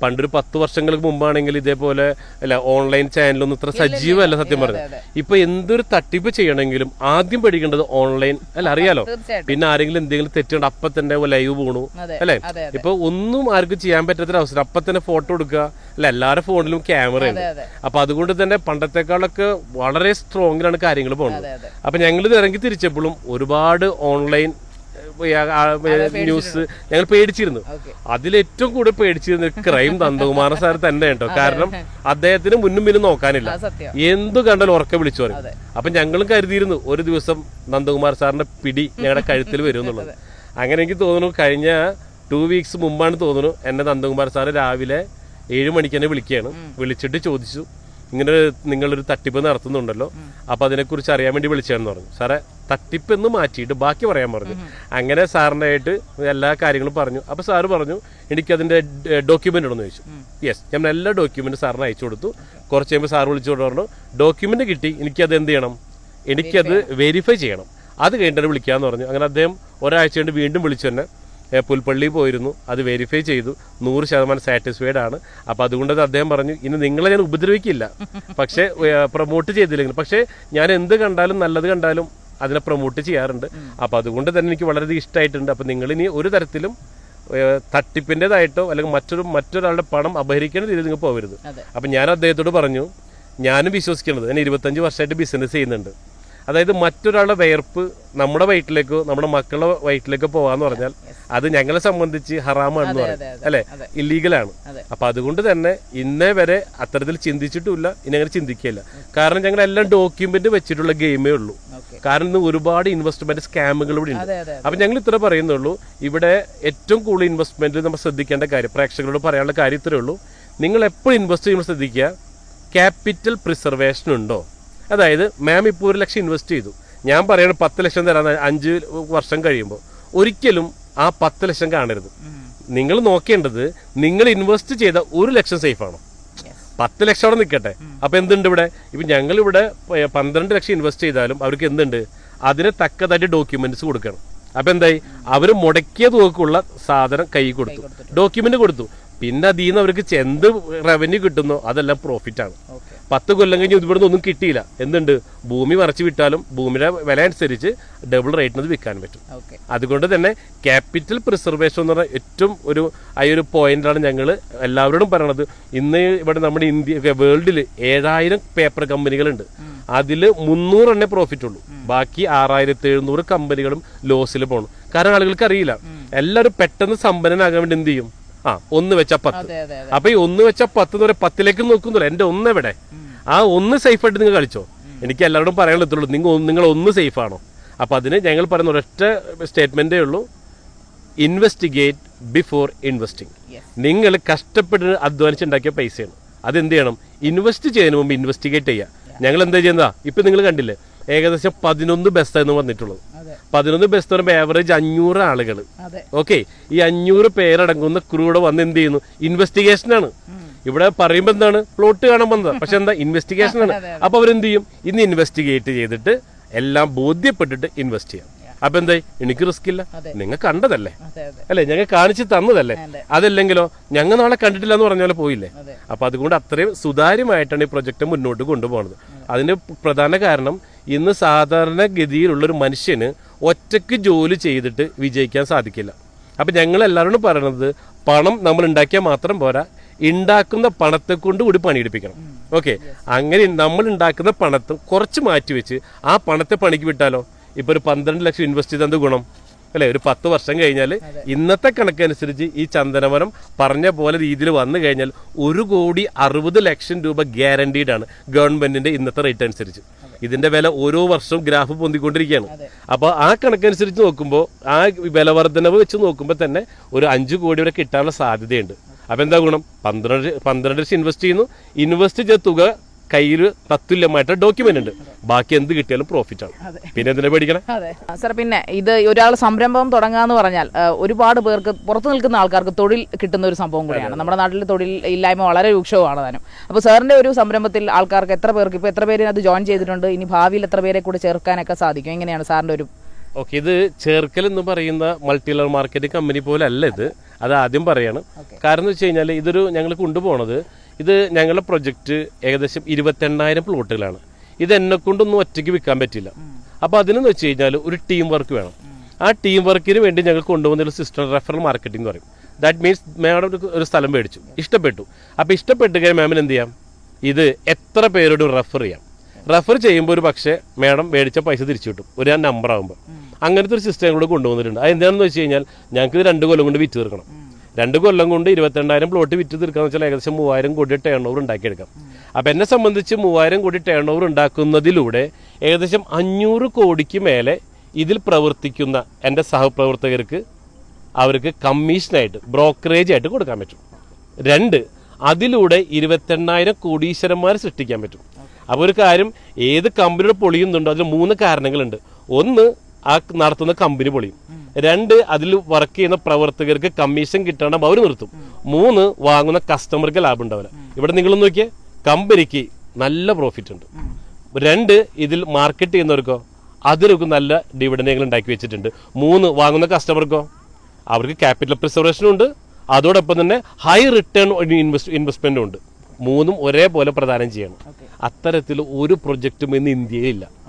പണ്ടൊരു പത്ത് വർഷങ്ങൾക്ക് മുമ്പാണെങ്കിൽ ഇതേപോലെ അല്ല ഓൺലൈൻ ചാനലൊന്നും ഇത്ര സജീവമല്ല സത്യം പറഞ്ഞത് ഇപ്പൊ എന്തൊരു തട്ടിപ്പ് ചെയ്യണമെങ്കിലും ആദ്യം പഠിക്കേണ്ടത് ഓൺലൈൻ അല്ല അറിയാലോ? പിന്നെ ആരെങ്കിലും എന്തെങ്കിലും തെറ്റുണ്ട് അപ്പൊ തന്നെ ലൈവ് പോണു അല്ലെ. ഇപ്പൊ ഒന്നും ആർക്കും ചെയ്യാൻ പറ്റാത്തൊരു അവസരം അപ്പൊ തന്നെ ഫോട്ടോ എടുക്കുക അല്ല എല്ലാവരുടെ ഫോണിലും ക്യാമറ ഉണ്ട്. അപ്പൊ അതുകൊണ്ട് തന്നെ പണ്ടത്തെക്കാളൊക്കെ വളരെ സ്ട്രോങ്ങിലാണ് കാര്യങ്ങൾ പോകുന്നത്. അപ്പൊ ഞങ്ങൾ ഇറങ്ങി തിരിച്ചപ്പോഴും ഒരുപാട് ഓൺലൈൻ ന്യൂസ് ഞങ്ങൾ പേടിച്ചിരുന്നു. അതിലേറ്റവും കൂടുതൽ പേടിച്ചിരുന്ന ക്രൈം നന്ദകുമാരൻ സാർ തന്നെ കേട്ടോ. കാരണം അദ്ദേഹത്തിന് മുന്നും പിന്നും നോക്കാനില്ല. എന്തു കണ്ടാലും ഉറക്കെ വിളിച്ചു പറയും. അപ്പൊ ഞങ്ങളും കരുതിയിരുന്നു ഒരു ദിവസം നന്ദകുമാർ സാറിന്റെ പിടി ഞങ്ങളുടെ കഴുത്തിൽ വരും എന്നുള്ളത്. അങ്ങനെ എനിക്ക് തോന്നുന്നു കഴിഞ്ഞ ടു വീക്സ് മുമ്പാണ് തോന്നുന്നു എന്നെ നന്ദകുമാർ സാറ് രാവിലെ ഏഴ് മണിക്ക് തന്നെ വിളിക്കുകയാണ്. വിളിച്ചിട്ട് ചോദിച്ചു. ഇങ്ങനെ നിങ്ങളൊരു തട്ടിപ്പ് നടത്തുന്നുണ്ടല്ലോ. അപ്പൊ അതിനെക്കുറിച്ച് അറിയാൻ വേണ്ടി വിളിച്ചാന്ന് പറഞ്ഞു. സാറേ തട്ടിപ്പ് എന്ന് മാറ്റിയിട്ട് ബാക്കി പറയാൻ പറഞ്ഞു. അങ്ങനെ സാറിന്റെ ആയിട്ട് എല്ലാ കാര്യങ്ങളും പറഞ്ഞു. അപ്പൊ സാറ് പറഞ്ഞു എനിക്കതിന്റെ ഡോക്യുമെന്റ് ഉണ്ടെന്ന് ചോദിച്ചു. യെസ് ഞാൻ എല്ലാ ഡോക്യുമെന്റ് സാറിന് അയച്ചു കൊടുത്തു. കുറച്ച് കഴിയുമ്പോൾ സാർ വിളിച്ചുകൊണ്ട് പറഞ്ഞു ഡോക്യുമെന്റ് കിട്ടി എനിക്കത് എന്ത് ചെയ്യണം? എനിക്കത് വെരിഫൈ ചെയ്യണം. അത് കഴിഞ്ഞിട്ട് വിളിക്കാന്ന് പറഞ്ഞു. അങ്ങനെ അദ്ദേഹം ഒരാഴ്ച കൊണ്ട് വീണ്ടും വിളിച്ചു തന്നെ പുൽപ്പള്ളി പോയിരുന്നു. അത് വെരിഫൈ ചെയ്തു. നൂറ് ശതമാനം സാറ്റിസ്ഫൈഡ് ആണ്. അപ്പൊ അതുകൊണ്ട് അത് അദ്ദേഹം പറഞ്ഞു ഇനി നിങ്ങളെ ഞാൻ ഉപദ്രവിക്കില്ല. പക്ഷേ പ്രൊമോട്ട് ചെയ്തില്ലെങ്കിൽ പക്ഷേ ഞാൻ എന്ത് കണ്ടാലും നല്ലത് കണ്ടാലും അതിനെ പ്രൊമോട്ട് ചെയ്യാറുണ്ട്. അപ്പൊ അതുകൊണ്ട് തന്നെ എനിക്ക് വളരെയധികം ഇഷ്ടമായിട്ടുണ്ട് അപ്പൊ നിങ്ങൾ ഇനി ഒരു തരത്തിലും തട്ടിപ്പിന്റെതായിട്ടോ അല്ലെങ്കിൽ മറ്റൊരു മറ്റൊരാളുടെ പണം അപഹരിക്കേണ്ട രീതിയിൽ നിങ്ങൾ പോകരുത്. അപ്പം ഞാൻ അദ്ദേഹത്തോട് പറഞ്ഞു ഞാനും വിശ്വസിക്കുന്നത് ഞാൻ ഇരുപത്തഞ്ച് വർഷമായിട്ട് ബിസിനസ് ചെയ്യുന്നുണ്ട്. അതായത് മറ്റൊരാളുടെ വേർപ്പ് നമ്മുടെ വയറ്റിലേക്കോ നമ്മുടെ മക്കളുടെ വയറ്റിലേക്കോ പോവാന്ന് പറഞ്ഞാൽ അത് ഞങ്ങളെ സംബന്ധിച്ച് ഹറാമാണെന്ന് പറയും. അല്ലെ. ഇല്ലീഗലാണ് അപ്പൊ അതുകൊണ്ട് തന്നെ ഇന്നേ വരെ അത്തരത്തിൽ ചിന്തിച്ചിട്ടില്ല ഇനി അങ്ങനെ ചിന്തിക്കില്ല കാരണം ഞങ്ങൾ എല്ലാം ഡോക്യുമെന്റ് വെച്ചിട്ടുള്ള ഗെയിമേ ഉള്ളൂ. കാരണം ഇന്ന് ഒരുപാട് ഇൻവെസ്റ്റ്മെന്റ് സ്കാമുകൾ ഇവിടെ ഉണ്ട്. അപ്പൊ ഞങ്ങൾ ഇത്ര പറയുന്നുള്ളൂ ഇവിടെ ഏറ്റവും കൂടുതൽ ഇൻവെസ്റ്റ്മെന്റ് നമ്മൾ ശ്രദ്ധിക്കേണ്ട കാര്യം പ്രേക്ഷകരോട് പറയാനുള്ള കാര്യം ഇത്രേ ഉള്ളൂ. നിങ്ങൾ എപ്പോഴും ഇൻവെസ്റ്റ് ചെയ്യുമ്പോൾ ശ്രദ്ധിക്കുക ക്യാപിറ്റൽ പ്രിസർവേഷൻ ഉണ്ടോ? അതായത് മാം ഇപ്പോൾ ഒരു ലക്ഷം ഇൻവെസ്റ്റ് ചെയ്തു. ഞാൻ പറയുന്നത് പത്ത് ലക്ഷം തരാൻ അഞ്ച് വർഷം കഴിയുമ്പോൾ ഒരിക്കലും ആ പത്ത് ലക്ഷം കാണരുത്. നിങ്ങൾ നോക്കേണ്ടത് നിങ്ങൾ ഇൻവെസ്റ്റ് ചെയ്ത ഒരു ലക്ഷം സേഫ് ആണോ? പത്ത് ലക്ഷം അവിടെ നിൽക്കട്ടെ അപ്പോൾ എന്തുണ്ട് ഇവിടെ? ഇപ്പം ഞങ്ങളിവിടെ പന്ത്രണ്ട് ലക്ഷം ഇൻവെസ്റ്റ് ചെയ്താലും അവർക്ക് എന്തുണ്ട്? അതിന് തക്കതായിട്ട് ഡോക്യുമെന്റ്സ് കൊടുക്കണം. അപ്പം എന്തായി? അവർ മുടക്കിയ തുകക്കുള്ള സാധനം കൈ കൊടുത്തു. ഡോക്യുമെന്റ് കൊടുത്തു. പിന്നെ അതിൽ നിന്ന് അവർക്ക് എന്ത് റവന്യൂ കിട്ടുന്നോ അതെല്ലാം പ്രോഫിറ്റ് ആണ്. പത്ത് കൊല്ലം കഴിഞ്ഞ് ഇവിടുന്ന് ഒന്നും കിട്ടിയില്ല. എന്തുണ്ട്? ഭൂമി മറച്ചു വിട്ടാലും ഭൂമിയുടെ വില അനുസരിച്ച് ഡബിൾ റേറ്റിന് വിൽക്കാൻ പറ്റും. അതുകൊണ്ട് തന്നെ ക്യാപിറ്റൽ പ്രിസർവേഷൻ എന്ന് പറഞ്ഞ ഏറ്റവും ഒരു ആ ഒരു പോയിന്റാണ് ഞങ്ങൾ എല്ലാവരോടും പറയണത്. ഇന്ന് ഇവിടെ നമ്മുടെ ഇന്ത്യ വേൾഡിൽ ഏഴായിരം പേപ്പർ കമ്പനികളുണ്ട് അതിൽ മുന്നൂറെണ്ണേ പ്രോഫിറ്റ് ഉള്ളൂ. ബാക്കി ആറായിരത്തി എഴുന്നൂറ് കമ്പനികളും ലോസിൽ പോകണം കാരണം ആളുകൾക്ക് അറിയില്ല. എല്ലാവരും പെട്ടെന്ന് സമ്പന്നനാകാൻ വേണ്ടി എന്ത് ചെയ്യും? ആ ഒന്ന് വെച്ച പത്ത്. അപ്പൊ ഈ ഒന്ന് വെച്ച പത്ത് എന്ന് പറയുമ്പോൾ പത്തിലേക്ക് നോക്കുന്നില്ല എന്റെ ഒന്ന് എവിടെ? ആ ഒന്ന് സേഫ് ആയിട്ട് നിങ്ങൾ കളിച്ചോ. എനിക്ക് എല്ലാവരോടും പറയാനുള്ളൂ നിങ്ങൾ നിങ്ങൾ ഒന്ന് സേഫ് ആണോ? അപ്പൊ അതിന് ഞങ്ങൾ പറയുന്ന ഒരൊറ്റ സ്റ്റേറ്റ്മെന്റേ ഉള്ളൂ. ഇൻവെസ്റ്റിഗേറ്റ് ബിഫോർ ഇൻവെസ്റ്റിംഗ് നിങ്ങൾ കഷ്ടപ്പെട്ട് അധ്വാനിച്ചുണ്ടാക്കിയ പൈസയാണ്. അത് എന്ത് ചെയ്യണം? ഇൻവെസ്റ്റ് ചെയ്യുന്നതിന് മുമ്പ് ഇൻവെസ്റ്റിഗേറ്റ് ചെയ്യുക. ഞങ്ങൾ എന്താ ചെയ്യുന്നതാ? ഇപ്പൊ നിങ്ങൾ കണ്ടില്ലേ? ഏകദേശം പതിനൊന്ന് ബെസ്റ്റായിരുന്നു വന്നിട്ടുള്ളത്. അതെ. പതിനൊന്ന് ബെസ്റ്റ് പറയുമ്പോൾ ആവറേജ് അഞ്ഞൂറ് ആളുകൾ ഓക്കെ ഈ അഞ്ഞൂറ് പേരടങ്ങുന്ന ക്രൂ ഇവിടെ വന്ന് എന്ത് ചെയ്യുന്നു? ഇൻവെസ്റ്റിഗേഷൻ ആണ്. ഇവിടെ പറയുമ്പോൾ എന്താണ്? പ്ലോട്ട് കാണാൻ വന്നത്. പക്ഷെ എന്താ? ഇൻവെസ്റ്റിഗേഷൻ ആണ്. അപ്പൊ അവരെന്ത് ചെയ്യും? ഇന്ന് ഇൻവെസ്റ്റിഗേറ്റ് ചെയ്തിട്ട് എല്ലാം ബോധ്യപ്പെട്ടിട്ട് ഇൻവെസ്റ്റ് ചെയ്യാം. അപ്പൊ എന്തായി? എനിക്ക് റിസ്ക് ഇല്ല. നിങ്ങൾ കണ്ടതല്ലേ? അല്ലെ? ഞങ്ങൾ കാണിച്ചു തന്നതല്ലേ? അതല്ലെങ്കിലോ? ഞങ്ങൾ നാളെ കണ്ടിട്ടില്ല എന്ന് പറഞ്ഞ പോലെ പോയില്ലേ. അപ്പൊ അതുകൊണ്ട് അത്രയും സുതാര്യമായിട്ടാണ് ഈ പ്രൊജക്ട് മുന്നോട്ട് കൊണ്ടുപോകുന്നത്. അതിന്റെ പ്രധാന കാരണം ഇന്ന് സാധാരണ ഗതിയിലുള്ള ഒരു മനുഷ്യന് ഒറ്റയ്ക്ക് ജോലി ചെയ്തിട്ട് വിജയിക്കാൻ സാധിക്കില്ല. അപ്പം ഞങ്ങൾ എല്ലാവരോടും പറയണത് പണം നമ്മൾ ഉണ്ടാക്കിയാൽ മാത്രം പോരാ ഉണ്ടാക്കുന്ന പണത്തെ കൊണ്ട് കൂടി പണിയെടുപ്പിക്കണം. ഓക്കെ? അങ്ങനെ നമ്മൾ ഉണ്ടാക്കുന്ന പണത്തെ കുറച്ച് മാറ്റി വെച്ച് ആ പണത്തെ പണിക്ക് വിട്ടാലോ? ഇപ്പൊ ഒരു പന്ത്രണ്ട് ലക്ഷം ഇൻവെസ്റ്റ് ചെയ്ത് എന്ത് ഗുണം? അല്ലെ? ഒരു പത്ത് വർഷം കഴിഞ്ഞാൽ ഇന്നത്തെ കണക്കനുസരിച്ച് ഈ ചന്ദനമരം പറഞ്ഞ പോലെ രീതിയിൽ വന്നു കഴിഞ്ഞാൽ ഒരു കോടി അറുപത് ലക്ഷം രൂപ ഗ്യാരണ്ടീഡ് ആണ് ഗവൺമെന്റിന്റെ ഇന്നത്തെ റേറ്റ് അനുസരിച്ച്. ഇതിന്റെ വില ഓരോ വർഷവും ഗ്രാഫ് പൊന്തിക്കൊണ്ടിരിക്കുകയാണ്. അപ്പോൾ ആ കണക്കനുസരിച്ച് നോക്കുമ്പോൾ ആ വില വർധനവ് വെച്ച് നോക്കുമ്പോൾ തന്നെ ഒരു അഞ്ചു കോടി വരെ കിട്ടാനുള്ള സാധ്യതയുണ്ട്. അപ്പൊ എന്താ ഗുണം? പന്ത്രണ്ട് പന്ത്രണ്ട് ലക്ഷം ഇൻവെസ്റ്റ് ചെയ്യുന്നു. ഇൻവെസ്റ്റ് ചെയ്ത തുക കയ്യിൽ തത്തുല്യമായിട്ട് ഡോക്യുമെന്റ് ഉണ്ട്. ബാക്കി എന്ത് കിട്ടിയാലും പ്രോഫിറ്റ് ആണ്. പിന്നെ എന്തിനാ പേടിക്കണം? അതെ. സാർ പിന്നെ ഇത് ഒരാൾ സംരംഭം തുടങ്ങാന്ന് പറഞ്ഞാൽ ഒരുപാട് പേർക്ക് പുറത്തു നിൽക്കുന്ന ആൾക്കാർക്ക് തൊഴിൽ കിട്ടുന്ന ഒരു സംഭവം കൂടിയാണ്. നമ്മുടെ നാട്ടിൽ തൊഴിൽ ഇല്ലായ്മ വളരെ രൂക്ഷമാണ് താനും. അപ്പോൾ സാറിന്റെ ഒരു സംരംഭത്തിൽ ആൾക്കാർക്ക് എത്ര പേർക്ക് ഇപ്പോൾ എത്ര പേര് അത് ജോയിൻ ചെയ്തിട്ടുണ്ട്? ഇനി ഭാവിയിൽ എത്ര പേരെ കൂടി ചേർക്കാനൊക്കെ സാധിക്കും? എങ്ങനെയാണ് സാറിന്റെ ഒരു ഓക്കെ ഇത് ചേർക്കൽ എന്ന് പറയുന്ന മൾട്ടി ലെവൽ മാർക്കറ്റിംഗ് കമ്പനി പോലെ അല്ല ഇത്. അത് ആദ്യം പറയാണ്. കാരണം എന്ന് വെച്ച് കഴിഞ്ഞാൽ ഇതൊരു ഞങ്ങൾ കൊണ്ടുപോണത് ഇത് ഞങ്ങളുടെ പ്രൊജക്റ്റ് ഏകദേശം ഇരുപത്തെണ്ണായിരം പ്ലോട്ടുകളാണ്. ഇത് എന്നെ കൊണ്ടൊന്നും ഒറ്റയ്ക്ക് വിൽക്കാൻ പറ്റില്ല. അപ്പോൾ അതിനെന്ന് വെച്ച് കഴിഞ്ഞാൽ ഒരു ടീം വർക്ക് വേണം. ആ ടീം വർക്കിന് വേണ്ടി ഞങ്ങൾ കൊണ്ടുവന്ന ഒരു സിസ്റ്റം റെഫറൽ മാർക്കറ്റിംഗ് എന്ന് പറയും. ദാറ്റ് മീൻസ് മാഡം ഒരു- ഒരു സ്ഥലം മേടിച്ചു. ഇഷ്ടപ്പെട്ടു. അപ്പോൾ ഇഷ്ടപ്പെട്ട് കഴിഞ്ഞാൽ മാമിന് എന്ത് ചെയ്യാം? ഇത് എത്ര പേരോട് റെഫർ ചെയ്യാം? റെഫർ ചെയ്യുമ്പോൾ ഒരു പക്ഷേ മാഡം മേടിച്ച പൈസ തിരിച്ചു കിട്ടും. ഒരു ആ നമ്പർ ആകുമ്പോൾ അങ്ങനത്തെ ഒരു സിസ്റ്റം കൂടെ കൊണ്ടുവന്നിട്ടുണ്ട്. അത് എന്താണെന്ന് വെച്ച് കഴിഞ്ഞാൽ ഞങ്ങൾക്ക് ഇത് രണ്ട് കൊല്ലം കൊണ്ട് വിറ്റ് തീർക്കണം. രണ്ട് കൊല്ലം കൊണ്ട് ഇരുപത്തിരണ്ടായിരം പ്ലോട്ട് വിറ്റ് തീർക്കാന്ന് വെച്ചാൽ ഏകദേശം മൂവായിരം കോടി ടേൺ ഓവർ ഉണ്ടാക്കിയെടുക്കാം. അപ്പം എന്നെ സംബന്ധിച്ച് മൂവായിരം കോടി ടേൺ ഓവർ ഉണ്ടാക്കുന്നതിലൂടെ ഏകദേശം അഞ്ഞൂറ് കോടിക്ക് മേലെ ഇതിൽ പ്രവർത്തിക്കുന്ന എന്റെ സഹപ്രവർത്തകർക്ക് അവർക്ക് കമ്മീഷനായിട്ട് ബ്രോക്കറേജ് ആയിട്ട് കൊടുക്കാൻ പറ്റും. രണ്ട് അതിലൂടെ ഇരുപത്തെണ്ണായിരം കോടീശ്വരന്മാർ സൃഷ്ടിക്കാൻ പറ്റും. അപ്പോൾ ഒരു കാര്യം ഏത് കമ്പനിയുടെ പൊളിയുന്നുണ്ടോ? അതിന് മൂന്ന് കാരണങ്ങളുണ്ട്. ഒന്ന് ആ നടത്തുന്ന കമ്പനി പൊളിയും. രണ്ട് അതിൽ വർക്ക് ചെയ്യുന്ന പ്രവർത്തകർക്ക് കമ്മീഷൻ കിട്ടണം അവർ നിർത്തും. മൂന്ന് വാങ്ങുന്ന കസ്റ്റമർക്ക് ലാഭം ഉണ്ടാവില്ല. ഇവിടെ നിങ്ങൾ നോക്കിയേ കമ്പനിക്ക് നല്ല പ്രോഫിറ്റ് ഉണ്ട്. രണ്ട് ഇതിൽ മാർക്കറ്റ് ചെയ്യുന്നവർക്കോ അതിലൊക്കെ നല്ല ഡിവിഡൻഡുകൾ ഉണ്ടാക്കി വെച്ചിട്ടുണ്ട്. മൂന്ന് വാങ്ങുന്ന കസ്റ്റമർക്കോ അവർക്ക് ക്യാപിറ്റൽ പ്രിസർവേഷനും ഉണ്ട്. അതോടൊപ്പം തന്നെ ഹൈ റിട്ടേൺ ഇൻവെസ്റ്റ്മെന്റും ഉണ്ട്. മൂന്നും ഒരേപോലെ പ്രധാനം ചെയ്യണം. അത്തരത്തിൽ ഒരു പ്രൊജക്റ്റും ഇന്ന് ഇന്ത്യയിലില്ല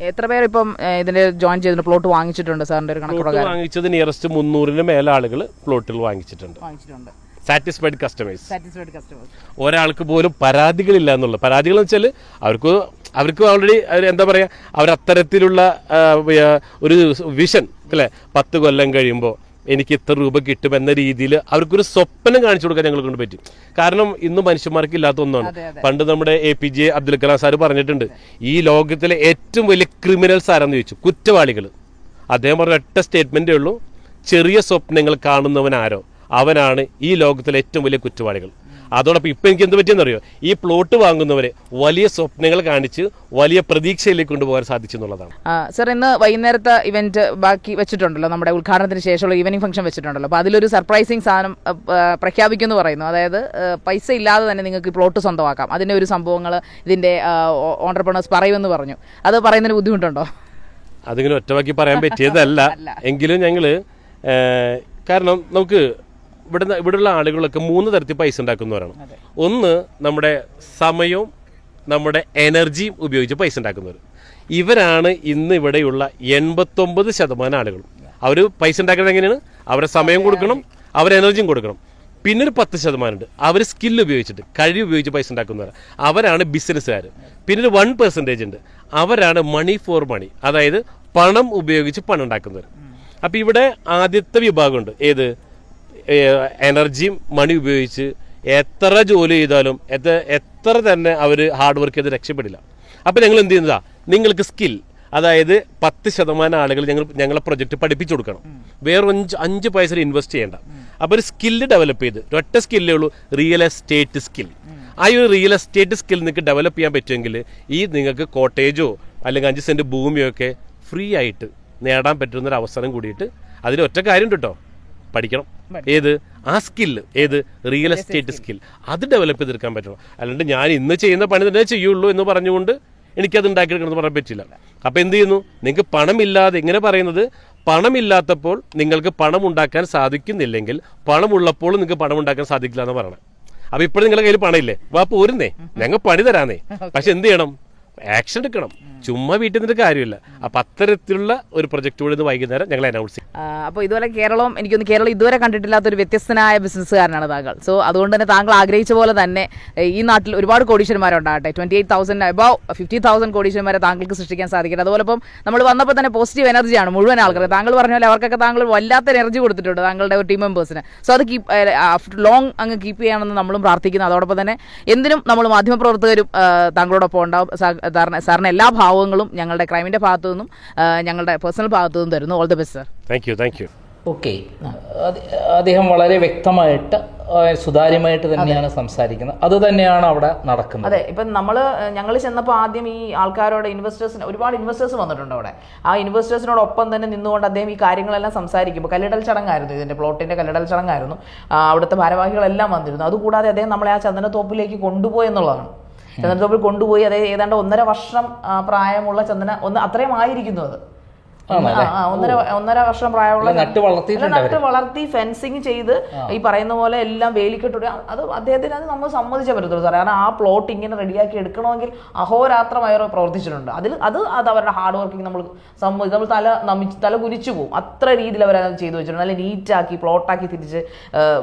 എത്ര പേർ ഇപ്പം ഇതിന്റെ ജോയിൻ ചെയ്തിട്ട് പ്ലോട്ട് വാങ്ങിച്ചിട്ടുണ്ട് സാറിന്റെ ഒരു പ്ലോട്ട് കണക്കുപ്രകാരം? വാങ്ങിച്ചത് നിയറസ്റ്റ് മുന്നൂറിന് മേലെ ആളുകൾ പ്ലോട്ടിൽ വാങ്ങിച്ചിട്ടുണ്ട്. വാങ്ങിച്ചിട്ടുണ്ട്. സാറ്റിസ്ഫൈഡ് കസ്റ്റമേഴ്സ് സാറ്റിസ്ഫൈഡ് ഒരാൾക്ക് പോലും പരാതികളില്ല എന്നുള്ളത്. പരാതികൾ എന്ന് വെച്ചാൽ അവർക്ക് അവർക്ക് ഓൾറെഡി എന്താ പറയുക അവർ അത്തരത്തിലുള്ള ആ, ഒരു വിഷൻ അല്ലേ? പത്ത് കൊല്ലം കഴിയുമ്പോൾ എനിക്ക് ഇത്ര രൂപ കിട്ടും എന്ന രീതിയിൽ അവർക്കൊരു സ്വപ്നം കാണിച്ചു കൊടുക്കാൻ ഞങ്ങൾ കൊണ്ട് പറ്റും. കാരണം ഇന്ന് മനുഷ്യന്മാർക്ക് ഇല്ലാത്ത ഒന്നാണ്. പണ്ട് നമ്മുടെ A P J Abdul Kalam sir പറഞ്ഞിട്ടുണ്ട് ഈ ലോകത്തിലെ ഏറ്റവും വലിയ ക്രിമിനൽസ് ആരാന്ന് ചോദിച്ചു കുറ്റവാളികൾ അദ്ദേഹം പറഞ്ഞ ഒറ്റ സ്റ്റേറ്റ്മെന്റേ ഉള്ളൂ ചെറിയ സ്വപ്നങ്ങൾ കാണുന്നവൻ ആരോ? അവനാണ് ഈ ലോകത്തിലെ ഏറ്റവും വലിയ കുറ്റവാളികൾ. അതോടൊപ്പം ഇപ്പം എനിക്ക് എന്ത് പറ്റിയെന്നറിയോ? ഈ പ്ലോട്ട് വാങ്ങുന്നവരെ വലിയ സ്വപ്നങ്ങൾ കാണിച്ച് വലിയ പ്രതീക്ഷയിലേക്ക് കൊണ്ടുപോകാൻ സാധിച്ചു എന്നുള്ളതാണ് സർ ഇന്ന് വൈകുന്നേരത്തെ ഇവന്റ് ബാക്കി വെച്ചിട്ടുണ്ടല്ലോ. നമ്മുടെ ഉദ്ഘാടനത്തിന് ശേഷമുള്ള ഈവനിങ് ഫംഗ്ഷൻ വെച്ചിട്ടുണ്ടല്ലോ. അപ്പോൾ അതിലൊരു സർപ്രൈസിങ് സാധനം പ്രഖ്യാപിക്കുന്നു പ്രഖ്യാപിക്കുമെന്ന് പറയുന്നു. അതായത് പൈസ ഇല്ലാതെ തന്നെ നിങ്ങൾക്ക് പ്ലോട്ട് സ്വന്തമാക്കാം. അതിന്റെ ഒരു സംഭവങ്ങൾ ഇതിന്റെ ഓണ്ടർപ്രണേഴ്സ് പറയുമെന്ന് പറഞ്ഞു. അത് പറയുന്നതിന് ബുദ്ധിമുട്ടുണ്ടോ? അതിങ്ങനെ ഒറ്റവാക്കി പറയാൻ പറ്റിയതല്ല. എങ്കിലും ഞങ്ങൾ കാരണം നമുക്ക് ഇവിടെ ഇവിടെയുള്ള ആളുകളൊക്കെ മൂന്ന് തരത്തിൽ പൈസ ഉണ്ടാക്കുന്നവരാണ്. ഒന്ന് നമ്മുടെ സമയവും നമ്മുടെ എനർജിയും ഉപയോഗിച്ച് പൈസ ഉണ്ടാക്കുന്നവർ ഇവരാണ് ഇന്ന് ഇവിടെയുള്ള എൺപത്തൊമ്പത് ശതമാനം ആളുകളും. അവർ പൈസ ഉണ്ടാക്കുന്നത് എങ്ങനെയാണ്? അവരെ സമയം കൊടുക്കണം അവരെ എനർജിയും കൊടുക്കണം. പിന്നെ ഒരു പത്ത് ശതമാനമുണ്ട്. അവർ സ്കില്ല് ഉപയോഗിച്ചിട്ട് കഴിവ് ഉപയോഗിച്ച് പൈസ ഉണ്ടാക്കുന്നവർ അവരാണ് ബിസിനസ്സുകാർ പിന്നെ ഒരു വൺ പെർസെന്റേജ് ഉണ്ട്. അവരാണ് മണി ഫോർ മണി അതായത് പണം ഉപയോഗിച്ച് പണം ഉണ്ടാക്കുന്നവർ അപ്പം ഇവിടെ ആദ്യത്തെ വിഭാഗമുണ്ട് ഏത്? എനർജിയും മണി ഉപയോഗിച്ച് എത്ര ജോലി ചെയ്താലും എത്ര എത്ര തന്നെ അവർ ഹാർഡ് വർക്ക് ചെയ്ത് രക്ഷപ്പെടില്ല. അപ്പോൾ ഞങ്ങൾ എന്ത് ചെയ്യുന്നതാ? നിങ്ങൾക്ക് സ്കിൽ അതായത് പത്ത് ശതമാനം ആളുകൾ ഞങ്ങൾ ഞങ്ങളെ പ്രൊജക്റ്റ് പഠിപ്പിച്ചു കൊടുക്കണം. വേറെ അഞ്ച് അഞ്ച് പൈസ ഇൻവെസ്റ്റ് ചെയ്യേണ്ട. അപ്പോൾ ഒരു സ്കില്ല് ഡെവലപ്പ് ചെയ്ത് ഒറ്റ സ്കില്ലേ ഉള്ളൂ റിയൽ എസ്റ്റേറ്റ് സ്കിൽ. ആ ഒരു റിയൽ എസ്റ്റേറ്റ് സ്കിൽ നിങ്ങൾക്ക് ഡെവലപ്പ് ചെയ്യാൻ പറ്റുമെങ്കിൽ ഈ നിങ്ങൾക്ക് കോട്ടേജോ അല്ലെങ്കിൽ അഞ്ച് സെന്റ് ഭൂമിയോ ഒക്കെ ഫ്രീ ആയിട്ട് നേടാൻ പറ്റുന്ന ഒരു അവസരം കൂടിയിട്ട് അതിൽ ഒറ്റ കാര്യം കേട്ടോ. പഠിക്കണം. ഏത്? ആ സ്കില്ല് ഏത്? റിയൽ എസ്റ്റേറ്റ് സ്കിൽ അത് ഡെവലപ്പ് ചെയ്തെടുക്കാൻ പറ്റണം. അല്ലാണ്ട് ഞാൻ ഇന്ന് ചെയ്യുന്ന പണി തന്നെ ചെയ്യുള്ളൂ എന്ന് പറഞ്ഞുകൊണ്ട് എനിക്കത് ഉണ്ടാക്കിയെടുക്കണമെന്ന് പറയാൻ പറ്റില്ല. അപ്പോൾ എന്ത് ചെയ്യുന്നു? നിങ്ങൾക്ക് പണമില്ലാതെ ഇങ്ങനെ പറയുന്നത് പണമില്ലാത്തപ്പോൾ നിങ്ങൾക്ക് പണം ഉണ്ടാക്കാൻ സാധിക്കുന്നില്ലെങ്കിൽ പണമുള്ളപ്പോൾ നിങ്ങൾക്ക് പണം ഉണ്ടാക്കാൻ സാധിക്കില്ല എന്ന് പറയണം. അപ്പൊ ഇപ്പോഴും നിങ്ങളുടെ കയ്യിൽ പണമില്ലേ? വാ പോരുന്നേ. ഞങ്ങൾ പണി തരാന്നേ. പക്ഷെ എന്ത് ചെയ്യണം? ആക്ഷൻ എടുക്കണം. ചുമ്മാ വീട്ടിൽ നിന്നിട്ട് കാര്യമില്ല. അപ്പൊ അത്തരത്തിലുള്ള ഒരു പ്രൊജക്ട് കൂടി ഇന്ന് വൈകുന്നേരം ഞങ്ങൾ അനൗൺസ് ചെയ്യും. അപ്പോൾ ഇതുപോലെ കേരളം എനിക്കൊന്ന് കേരളം ഇതുവരെ കണ്ടിട്ടില്ലാത്ത ഒരു വ്യത്യസ്തനായ ബിസിനസ്സുകാരനാണ് താങ്കൾ. സോ അതുകൊണ്ട് തന്നെ താങ്കൾ ആഗ്രഹിച്ച പോലെ തന്നെ ഈ നാട്ടിൽ ഒരുപാട് കോടീശ്വരന്മാരുണ്ടാകട്ടെ. Twenty eight thousand above fifty thousand കോടീശ്വരന്മാരെ താങ്കൾക്ക് സൃഷ്ടിക്കാൻ സാധിക്കട്ടെ. അതുപോലെ ഇപ്പം നമ്മൾ വന്നപ്പോൾ തന്നെ പോസിറ്റീവ് എനർജിയാണ് മുഴുവൻ ആൾക്കാർ താങ്കൾ പറഞ്ഞ പോലെ അവർക്കൊക്കെ താങ്കൾ വല്ലാത്ത എനർജി കൊടുത്തിട്ടുണ്ട് താങ്കളുടെ ഒരു ടീം മെമ്പേഴ്സിന് സോ അത് കീപ്പ് ലോങ് അങ്ങ് കീപ്പ് ചെയ്യണമെന്ന് നമ്മളും പ്രാർത്ഥിക്കുന്നു. അതോടൊപ്പം തന്നെ എന്തിനും നമ്മൾ മാധ്യമപ്രവർത്തകരും താങ്കളോടൊപ്പം ഉണ്ടാവും. സാറിന് സാറിന് എല്ലാ ഭാവങ്ങളും ഞങ്ങളുടെ ക്രൈമിന്റെ ഭാഗത്തു നിന്നും ഞങ്ങളുടെ പേഴ്സണൽ ഭാഗത്തു നിന്നും തരുന്നു. All the best sir thank you thank you okay അദ്ദേഹം വളരെ വ്യക്തമായിട്ട് സുതാര്യമായിട്ട് തന്നെയാണ് സംസാരിക്കുന്നത്. അത് തന്നെയാണ് അവിടെ നടക്കുന്നത്. അതെ ഇപ്പം നമ്മൾ ഞങ്ങൾ ചെന്നപ്പോൾ ആദ്യം ഈ ആൾക്കാരോട് ഇൻവെസ്റ്റേഴ്സിന് ഒരുപാട് ഇൻവെസ്റ്റേഴ്സ് വന്നിട്ടുണ്ട് അവിടെ. ആ ഇൻവെസ്റ്റേഴ്സിനോടൊപ്പം തന്നെ നിന്നുകൊണ്ട് അദ്ദേഹം ഈ കാര്യങ്ങളെല്ലാം സംസാരിക്കുമ്പോൾ കല്ലിടൽ ചടങ്ങായിരുന്നു ഇതിന്റെ പ്ലോട്ടിന്റെ കല്ലിടൽ ചടങ്ങായിരുന്നു. അവിടുത്തെ ഭാരവാഹികളെല്ലാം വന്നിരുന്നു. അതുകൂടാതെ അദ്ദേഹം നമ്മളെ ആ ചന്ദനത്തോപ്പിലേക്ക് കൊണ്ടുപോയി എന്നുള്ളതാണ്. ചന്ദനത്തോപ്പിൽ കൊണ്ടുപോയി അതായത് ഏതാണ്ട് ഒന്നര വർഷം പ്രായമുള്ള ചന്ദന ഒന്ന് അത്രയും ആയിരിക്കുന്നു അത്. ഒന്നര ഒന്നര വർഷം പ്രായമുള്ള നട്ട് വളർത്തി നട്ട് വളർത്തി ഫെൻസിങ് ചെയ്ത് ഈ പറയുന്ന പോലെ എല്ലാം വേലിക്കെട്ടു അത് അദ്ദേഹത്തിന് അത് നമ്മൾ സമ്മതിച്ചേ പറ്റത്തുള്ളൂ സാറേ. കാരണം ആ പ്ലോട്ട് ഇങ്ങനെ റെഡിയാക്കി എടുക്കണമെങ്കിൽ അഹോരാത്രം അയർ പ്രവർത്തിച്ചിട്ടുണ്ട്. അതിൽ അത് അത് അവരുടെ ഹാർഡ് വർക്കിംഗ് നമ്മൾ സമ്മതി നമ്മൾ തല നമിച്ച് തല കുരിച്ചു പോകും അത്ര രീതിയിൽ അവരത് ചെയ്തു വെച്ചിട്ടുണ്ട്. നല്ല നീറ്റാക്കി പ്ലോട്ടാക്കി തിരിച്ച്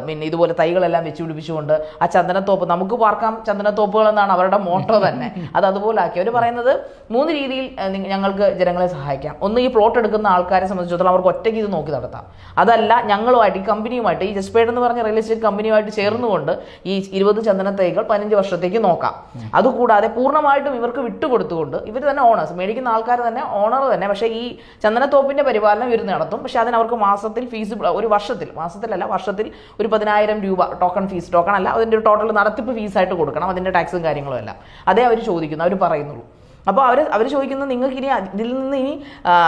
പിന്നെ ഇതുപോലെ തൈകളെല്ലാം വെച്ച് പിടിപ്പിച്ചുകൊണ്ട് ആ ചന്ദനത്തോപ്പ് നമുക്ക് പാർക്കാം ചന്ദനത്തോപ്പുകൾ എന്നാണ് അവരുടെ മോട്ടോ തന്നെ. അത് അതുപോലെ ആക്കി. അവർ പറയുന്നത് മൂന്ന് രീതിയിൽ ഞങ്ങൾക്ക് ജനങ്ങളെ സഹായിക്കാം. ഒന്ന് ഈ പ്ലോട്ട് എടുക്കുന്ന ആൾക്കാരെ സംബന്ധിച്ചിടത്തോളം അവർക്ക് ഒറ്റയ്ക്ക് ഇത് നോക്കി നടത്താം. അതല്ല ഞങ്ങളുമായിട്ട് ഈ കമ്പനിയുമായിട്ട് ഈ ജസ്പേഡ് എന്ന് പറഞ്ഞ റിയൽ എസ്റ്റേറ്റ് കമ്പനിയുമായിട്ട് ചേർന്നുകൊണ്ട് ഈ ഇരുപത് ചന്ദന തൈകൾ പതിനഞ്ച് വർഷത്തേക്ക് നോക്കാം. അതുകൂടാതെ പൂർണമായിട്ടും ഇവർക്ക് വിട്ടുകൊടുത്തുകൊണ്ട് ഇവർ തന്നെ ഓണേഴ്സ് മേടിക്കുന്ന ആൾക്കാർ തന്നെ ഓണർ തന്നെ. പക്ഷേ ഈ ചന്ദനത്തോപ്പിന്റെ പരിപാലനം ഇവർ നടത്തും. പക്ഷേ അതിന് അവർക്ക് മാസത്തിൽ ഫീസ് ഒരു വർഷത്തിൽ മാസത്തിലല്ല വർഷത്തിൽ ഒരു പതിനായിരം രൂപ ടോക്കൺ ഫീസ് ടോക്കൺ അല്ല അതിന്റെ ഒരു ടോട്ടൽ നടത്തിപ്പ് ഫീസായിട്ട് കൊടുക്കണം അതിന്റെ ടാക്സും കാര്യങ്ങളും എല്ലാം. അതേ അവർ ചോദിക്കുന്നു അവർ പറയുന്നുള്ളൂ. അപ്പോൾ അവർ അവർ ചോദിക്കുന്നത് നിങ്ങൾക്ക് ഇനി ഇതിൽ നിന്ന് ഇനി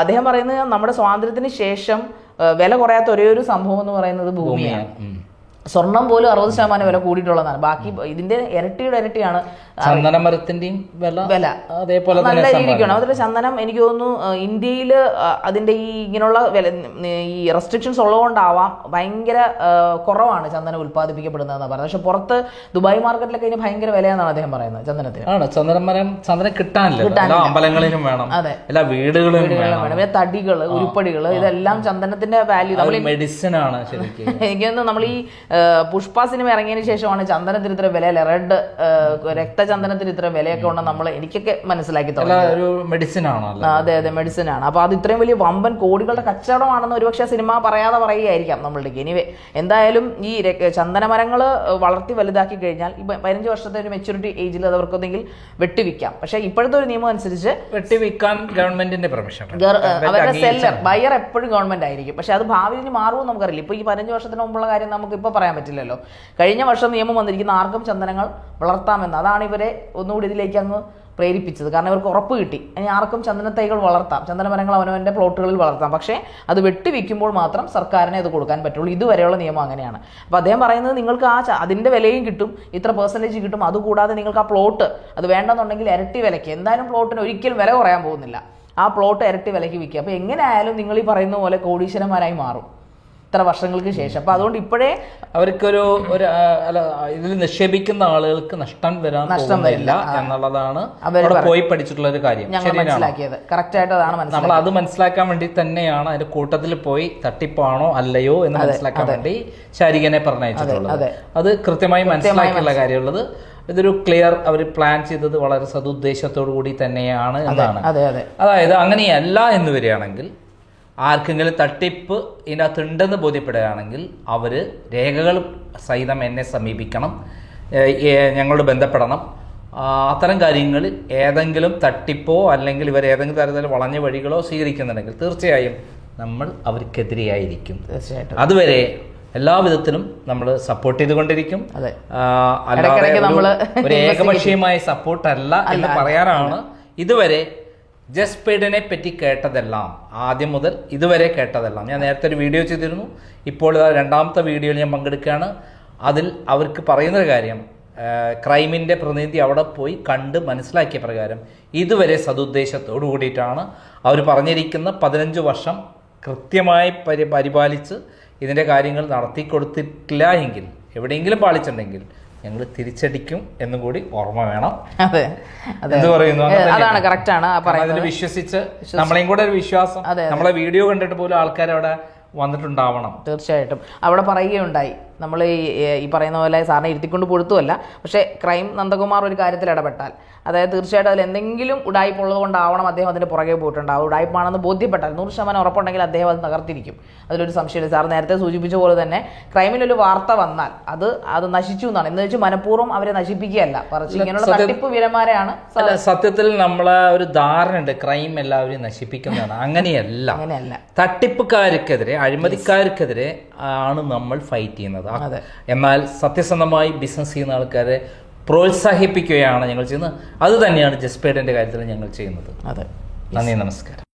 അദ്ദേഹം പറയുന്നത് നമ്മുടെ സ്വാതന്ത്ര്യത്തിന് ശേഷം വില കുറയാത്ത ഒരേ ഒരു സംഭവം എന്ന് പറയുന്നത് ഭൂമിയാണ്. സ്വർണം പോലും അറുപത് ശതമാനം വില കൂടിയിട്ടുള്ളതാണ്. ബാക്കി ഇതിന്റെ ഇരട്ടിയുടെ ഇരട്ടിയാണ്. ചന്ദനമരത്തിന്റെയും വില വില. അതേപോലെ നല്ല രീതിക്കാണ്. അതുപോലെ ചന്ദനം എനിക്ക് തോന്നുന്നു ഇന്ത്യയിൽ അതിന്റെ ഈ ഇങ്ങനെയുള്ള വില ഈ റെസ്ട്രിക്ഷൻസ് ഉള്ളതുകൊണ്ടാവാം ഭയങ്കര കുറവാണ് ചന്ദനം ഉത്പാദിപ്പിക്കപ്പെടുന്നതെന്ന് പറയുന്നത്. പക്ഷെ പുറത്ത് ദുബായ് മാർക്കറ്റിലൊക്കെ ഇതിന് ഭയങ്കര വിലയാണെന്നാണ് അദ്ദേഹം പറയുന്നത് ചന്ദനത്തിന്. ആണ് ചന്ദനമരം ചന്ദനം കിട്ടാനില്ല. അമ്പലങ്ങളിലും വേണം. അതെ. എല്ലാ വീടുകളിലും വേണം. തടികൾ ഉരുപ്പടികൾ ഇതെല്ലാം ചന്ദനത്തിന്റെ വാല്യൂ നമ്മൾ മെഡിസിൻ ആണ് ശരിക്കും. എനിക്ക് തോന്നുന്നു നമ്മൾ ഈ പുഷ്പ സിനിമ ഇറങ്ങിയതിന് ശേഷമാണ് ചന്ദനത്തിന് ഇത്ര വില റെഡ് രക്തചന്ദനത്തിന് ഇത്ര വിലയൊക്കെ ഉണ്ടെന്ന് നമ്മൾ എനിക്കൊക്കെ മനസ്സിലാക്കി ഒരു മെഡിസിൻ അതെ അതെ മെഡിസിൻ ആണ്. അപ്പോൾ അത് ഇത്രയും വലിയ വമ്പൻ കോടികളുടെ കച്ചവടമാണെന്ന് ഒരുപക്ഷെ സിനിമ പറയാതെ പറയുകയായിരിക്കാം നമ്മളുടെ എനിവേ എന്തായാലും ഈ ചന്ദനമരങ്ങൾ വളർത്തി വലുതാക്കി കഴിഞ്ഞാൽ ഈ പതിനഞ്ച് വർഷത്തെ ഒരു മെച്ചൂരിറ്റി ഏജിൽ അത് അവർക്കൊന്നെങ്കിൽ വെട്ടിവിക്കാം പക്ഷേ ഇപ്പോഴത്തെ ഒരു നിയമം അനുസരിച്ച് ഗവൺമെന്റിന്റെ പെർമിഷൻ അവരുടെ സെല്ലർ ബയർ എപ്പോഴും ഗവൺമെന്റ് ആയിരിക്കും. പക്ഷെ അത് ഭാവിയിൽ മാറുമെന്ന് നമുക്കറിയില്ല. ഇപ്പൊ ഈ പതിനഞ്ച് വർഷത്തിന് മുമ്പുള്ള കാര്യം നമുക്ക് ഇപ്പൊ പറയാൻ പറ്റില്ലല്ലോ. കഴിഞ്ഞ വർഷം നിയമം വന്നിരിക്കുന്ന ആർക്കും ചന്ദനങ്ങൾ വളർത്താമെന്ന്. അതാണ് ഇവരെ ഒന്നുകൂടി ഇതിലേക്ക് അങ്ങ് പ്രേരിപ്പിച്ചത്. കാരണം ഇവർക്ക് ഉറപ്പ് കിട്ടി. ഇനി ആർക്കും ചന്ദനത്തൈകൾ വളർത്താം. ചന്ദനമരങ്ങൾ അവനവന്റെ പ്ലോട്ടുകളിൽ വളർത്താം. പക്ഷേ അത് വെട്ടിവെക്കുമ്പോൾ മാത്രം സർക്കാരിനെ അത് കൊടുക്കാൻ പറ്റുള്ളൂ. ഇതുവരെയുള്ള നിയമം അങ്ങനെയാണ്. അപ്പോൾ അദ്ദേഹം പറയുന്നത് നിങ്ങൾക്ക് ആ അതിന്റെ വിലയും കിട്ടും. ഇത്ര പെർസെന്റേജ് കിട്ടും. അതുകൂടാതെ നിങ്ങൾക്ക് ആ പ്ലോട്ട് അത് വേണ്ടെന്നുണ്ടെങ്കിൽ ഇരട്ടി വിലയ്ക്ക്. എന്തായാലും പ്ലോട്ടിന് ഒരിക്കലും വില കുറയാൻ പോകുന്നില്ല. ആ പ്ലോട്ട് ഇരട്ടി വിലയ്ക്ക് വിൽക്കുക. അപ്പോൾ എങ്ങനെയായാലും നിങ്ങൾ ഈ പറയുന്ന പോലെ കോടീശ്വരന്മാരായി മാറും. ഇത്ര വർഷങ്ങൾക്ക് ശേഷം. അപ്പൊ അതുകൊണ്ട് ഇപ്പോഴേ അവർക്കൊരു ഒരു അല്ല ഇതിൽ നിക്ഷേപിക്കുന്ന ആളുകൾക്ക് നഷ്ടം വരാൻ നഷ്ടം വരില്ല. എന്നുള്ളതാണ് അവർ പോയി പഠിച്ചിട്ടുള്ള ഒരു കാര്യം. മനസ്സിലാക്കിയത്. കറക്റ്റ് ആയിട്ട് അതാണ് നമ്മൾ അത് മനസ്സിലാക്കാൻ വേണ്ടി തന്നെയാണ് അതിന്റെ കൂട്ടത്തിൽ പോയി തട്ടിപ്പാണോ അല്ലയോ എന്ന് മനസ്സിലാക്കാൻ വേണ്ടി ശാരികനെ പറഞ്ഞയച്ചിട്ടുള്ളത്. അതെ. കൃത്യമായി മനസ്സിലാക്കിയുള്ള കാര്യമുള്ളത്. ഇതൊരു ക്ലിയർ അവർ പ്ലാൻ ചെയ്തത് വളരെ സതുദ്ദേശത്തോടു കൂടി തന്നെയാണ് എന്നാണ്. അതെ അതെ. അതായത് അങ്ങനെയല്ല എന്ന് വരികയാണെങ്കിൽ ആർക്കെങ്കിലും തട്ടിപ്പ് ഇതിനകത്ത് ഉണ്ടെന്ന് ബോധ്യപ്പെടുകയാണെങ്കിൽ അവർ രേഖകൾ സഹിതം എന്നെ സമീപിക്കണം ഞങ്ങളോട് ബന്ധപ്പെടണം. അത്തരം കാര്യങ്ങളിൽ ഏതെങ്കിലും തട്ടിപ്പോ അല്ലെങ്കിൽ ഇവർ ഏതെങ്കിലും തരത്തിൽ വളഞ്ഞ വഴികളോ സ്വീകരിക്കുന്നുണ്ടെങ്കിൽ തീർച്ചയായും നമ്മൾ അവർക്കെതിരെയായിരിക്കും. തീർച്ചയായിട്ടും. അതുവരെ എല്ലാ വിധത്തിലും നമ്മൾ സപ്പോർട്ട് ചെയ്തുകൊണ്ടിരിക്കും. അല്ലാതെ ഒരു- ഏകപക്ഷീയമായ സപ്പോർട്ടല്ല എന്ന് പറയാനാണ്. ഇതുവരെ ജസ്പേഡിനെ പറ്റി കേട്ടതെല്ലാം ആദ്യം മുതൽ ഇതുവരെ കേട്ടതെല്ലാം. ഞാൻ നേരത്തെ ഒരു വീഡിയോ ചെയ്തിരുന്നു. ഇപ്പോൾ രണ്ടാമത്തെ വീഡിയോയിൽ ഞാൻ പങ്കെടുക്കുകയാണ്. അതിൽ അവർക്ക് പറയുന്നൊരു കാര്യം ക്രൈമിന്റെ പ്രതിനിധി അവിടെ പോയി കണ്ട് മനസ്സിലാക്കിയ പ്രകാരം ഇതുവരെ സതുദ്ദേശത്തോടു കൂടിയിട്ടാണ് അവർ പറഞ്ഞിരിക്കുന്ന പതിനഞ്ച് വർഷം കൃത്യമായി പരി പരിപാലിച്ച് ഇതിന്റെ കാര്യങ്ങൾ നടത്തി കൊടുത്തിട്ടില്ല എങ്കിൽ എവിടെയെങ്കിലും പാളിച്ചിട്ടുണ്ടെങ്കിൽ ഞങ്ങൾ തിരിച്ചടിക്കും എന്നും കൂടി ഓർമ്മ വേണം. അതെ. എന്ത് പറയുന്നു അതാണ്. കറക്റ്റ് ആണ് അതിൽ വിശ്വസിച്ച് നമ്മളെയും കൂടെ ഒരു വിശ്വാസം. നമ്മളെ വീഡിയോ കണ്ടിട്ട് പോലും ആൾക്കാർ അവിടെ വന്നിട്ടുണ്ടാവണം. തീർച്ചയായിട്ടും. അവിടെ പറയുകയുണ്ടായി. നമ്മൾ ഈ ഈ പറയുന്ന പോലെ സാറിനെ ഇരുത്തിക്കൊണ്ട് പൊഴുത്തുമല്ല പക്ഷേ ക്രൈം നന്ദകുമാർ ഒരു കാര്യത്തിൽ ഇടപെട്ടാൽ അതായത് തീർച്ചയായിട്ടും അതിൽ എന്തെങ്കിലും ഉടായ്പുള്ളത് കൊണ്ടാവണം അദ്ദേഹം അതിന്റെ പുറകെ പോയിട്ടുണ്ടാവും ഉടായ്പാണെന്ന് ബോധ്യപ്പെട്ടാൽ നൂറ് ശതമാനം ഉറപ്പുണ്ടെങ്കിൽ അദ്ദേഹം അത് തകർത്തിരിക്കും. അതിലൊരു സംശയമില്ല. സാർ നേരത്തെ സൂചിപ്പിച്ച പോലെ തന്നെ ക്രൈമിനൊരു വാർത്ത വന്നാൽ അത് അത് നശിച്ചു എന്നാണ്. എന്ന് വെച്ച് മനഃപൂർവം അവരെ നശിപ്പിക്കുകയല്ല. പറച്ച് ഇങ്ങനെയുള്ള തട്ടിപ്പ് വീരന്മാരെയാണ് സത്യത്തിൽ നമ്മളെ ഒരു ധാരണ ഉണ്ട്. ക്രൈം എല്ലാവരെയും നശിപ്പിക്കുന്നതാണ്. അങ്ങനെയല്ല. അങ്ങനെയല്ല. തട്ടിപ്പുകാർക്കെതിരെ അഴിമതിക്കാർക്കെതിരെ ആണ് നമ്മൾ ഫൈറ്റ് ചെയ്യുന്നത്. എന്നാൽ സത്യസന്ധമായി ബിസിനസ് ചെയ്യുന്ന ആൾക്കാരെ പ്രോത്സാഹിപ്പിക്കുകയാണ് ഞങ്ങൾ ചെയ്യുന്നത്. അത് തന്നെയാണ് ജസ്പേഡിന്റെ കാര്യത്തിൽ ഞങ്ങൾ ചെയ്യുന്നത്. അതെ. നന്ദി നമസ്കാരം.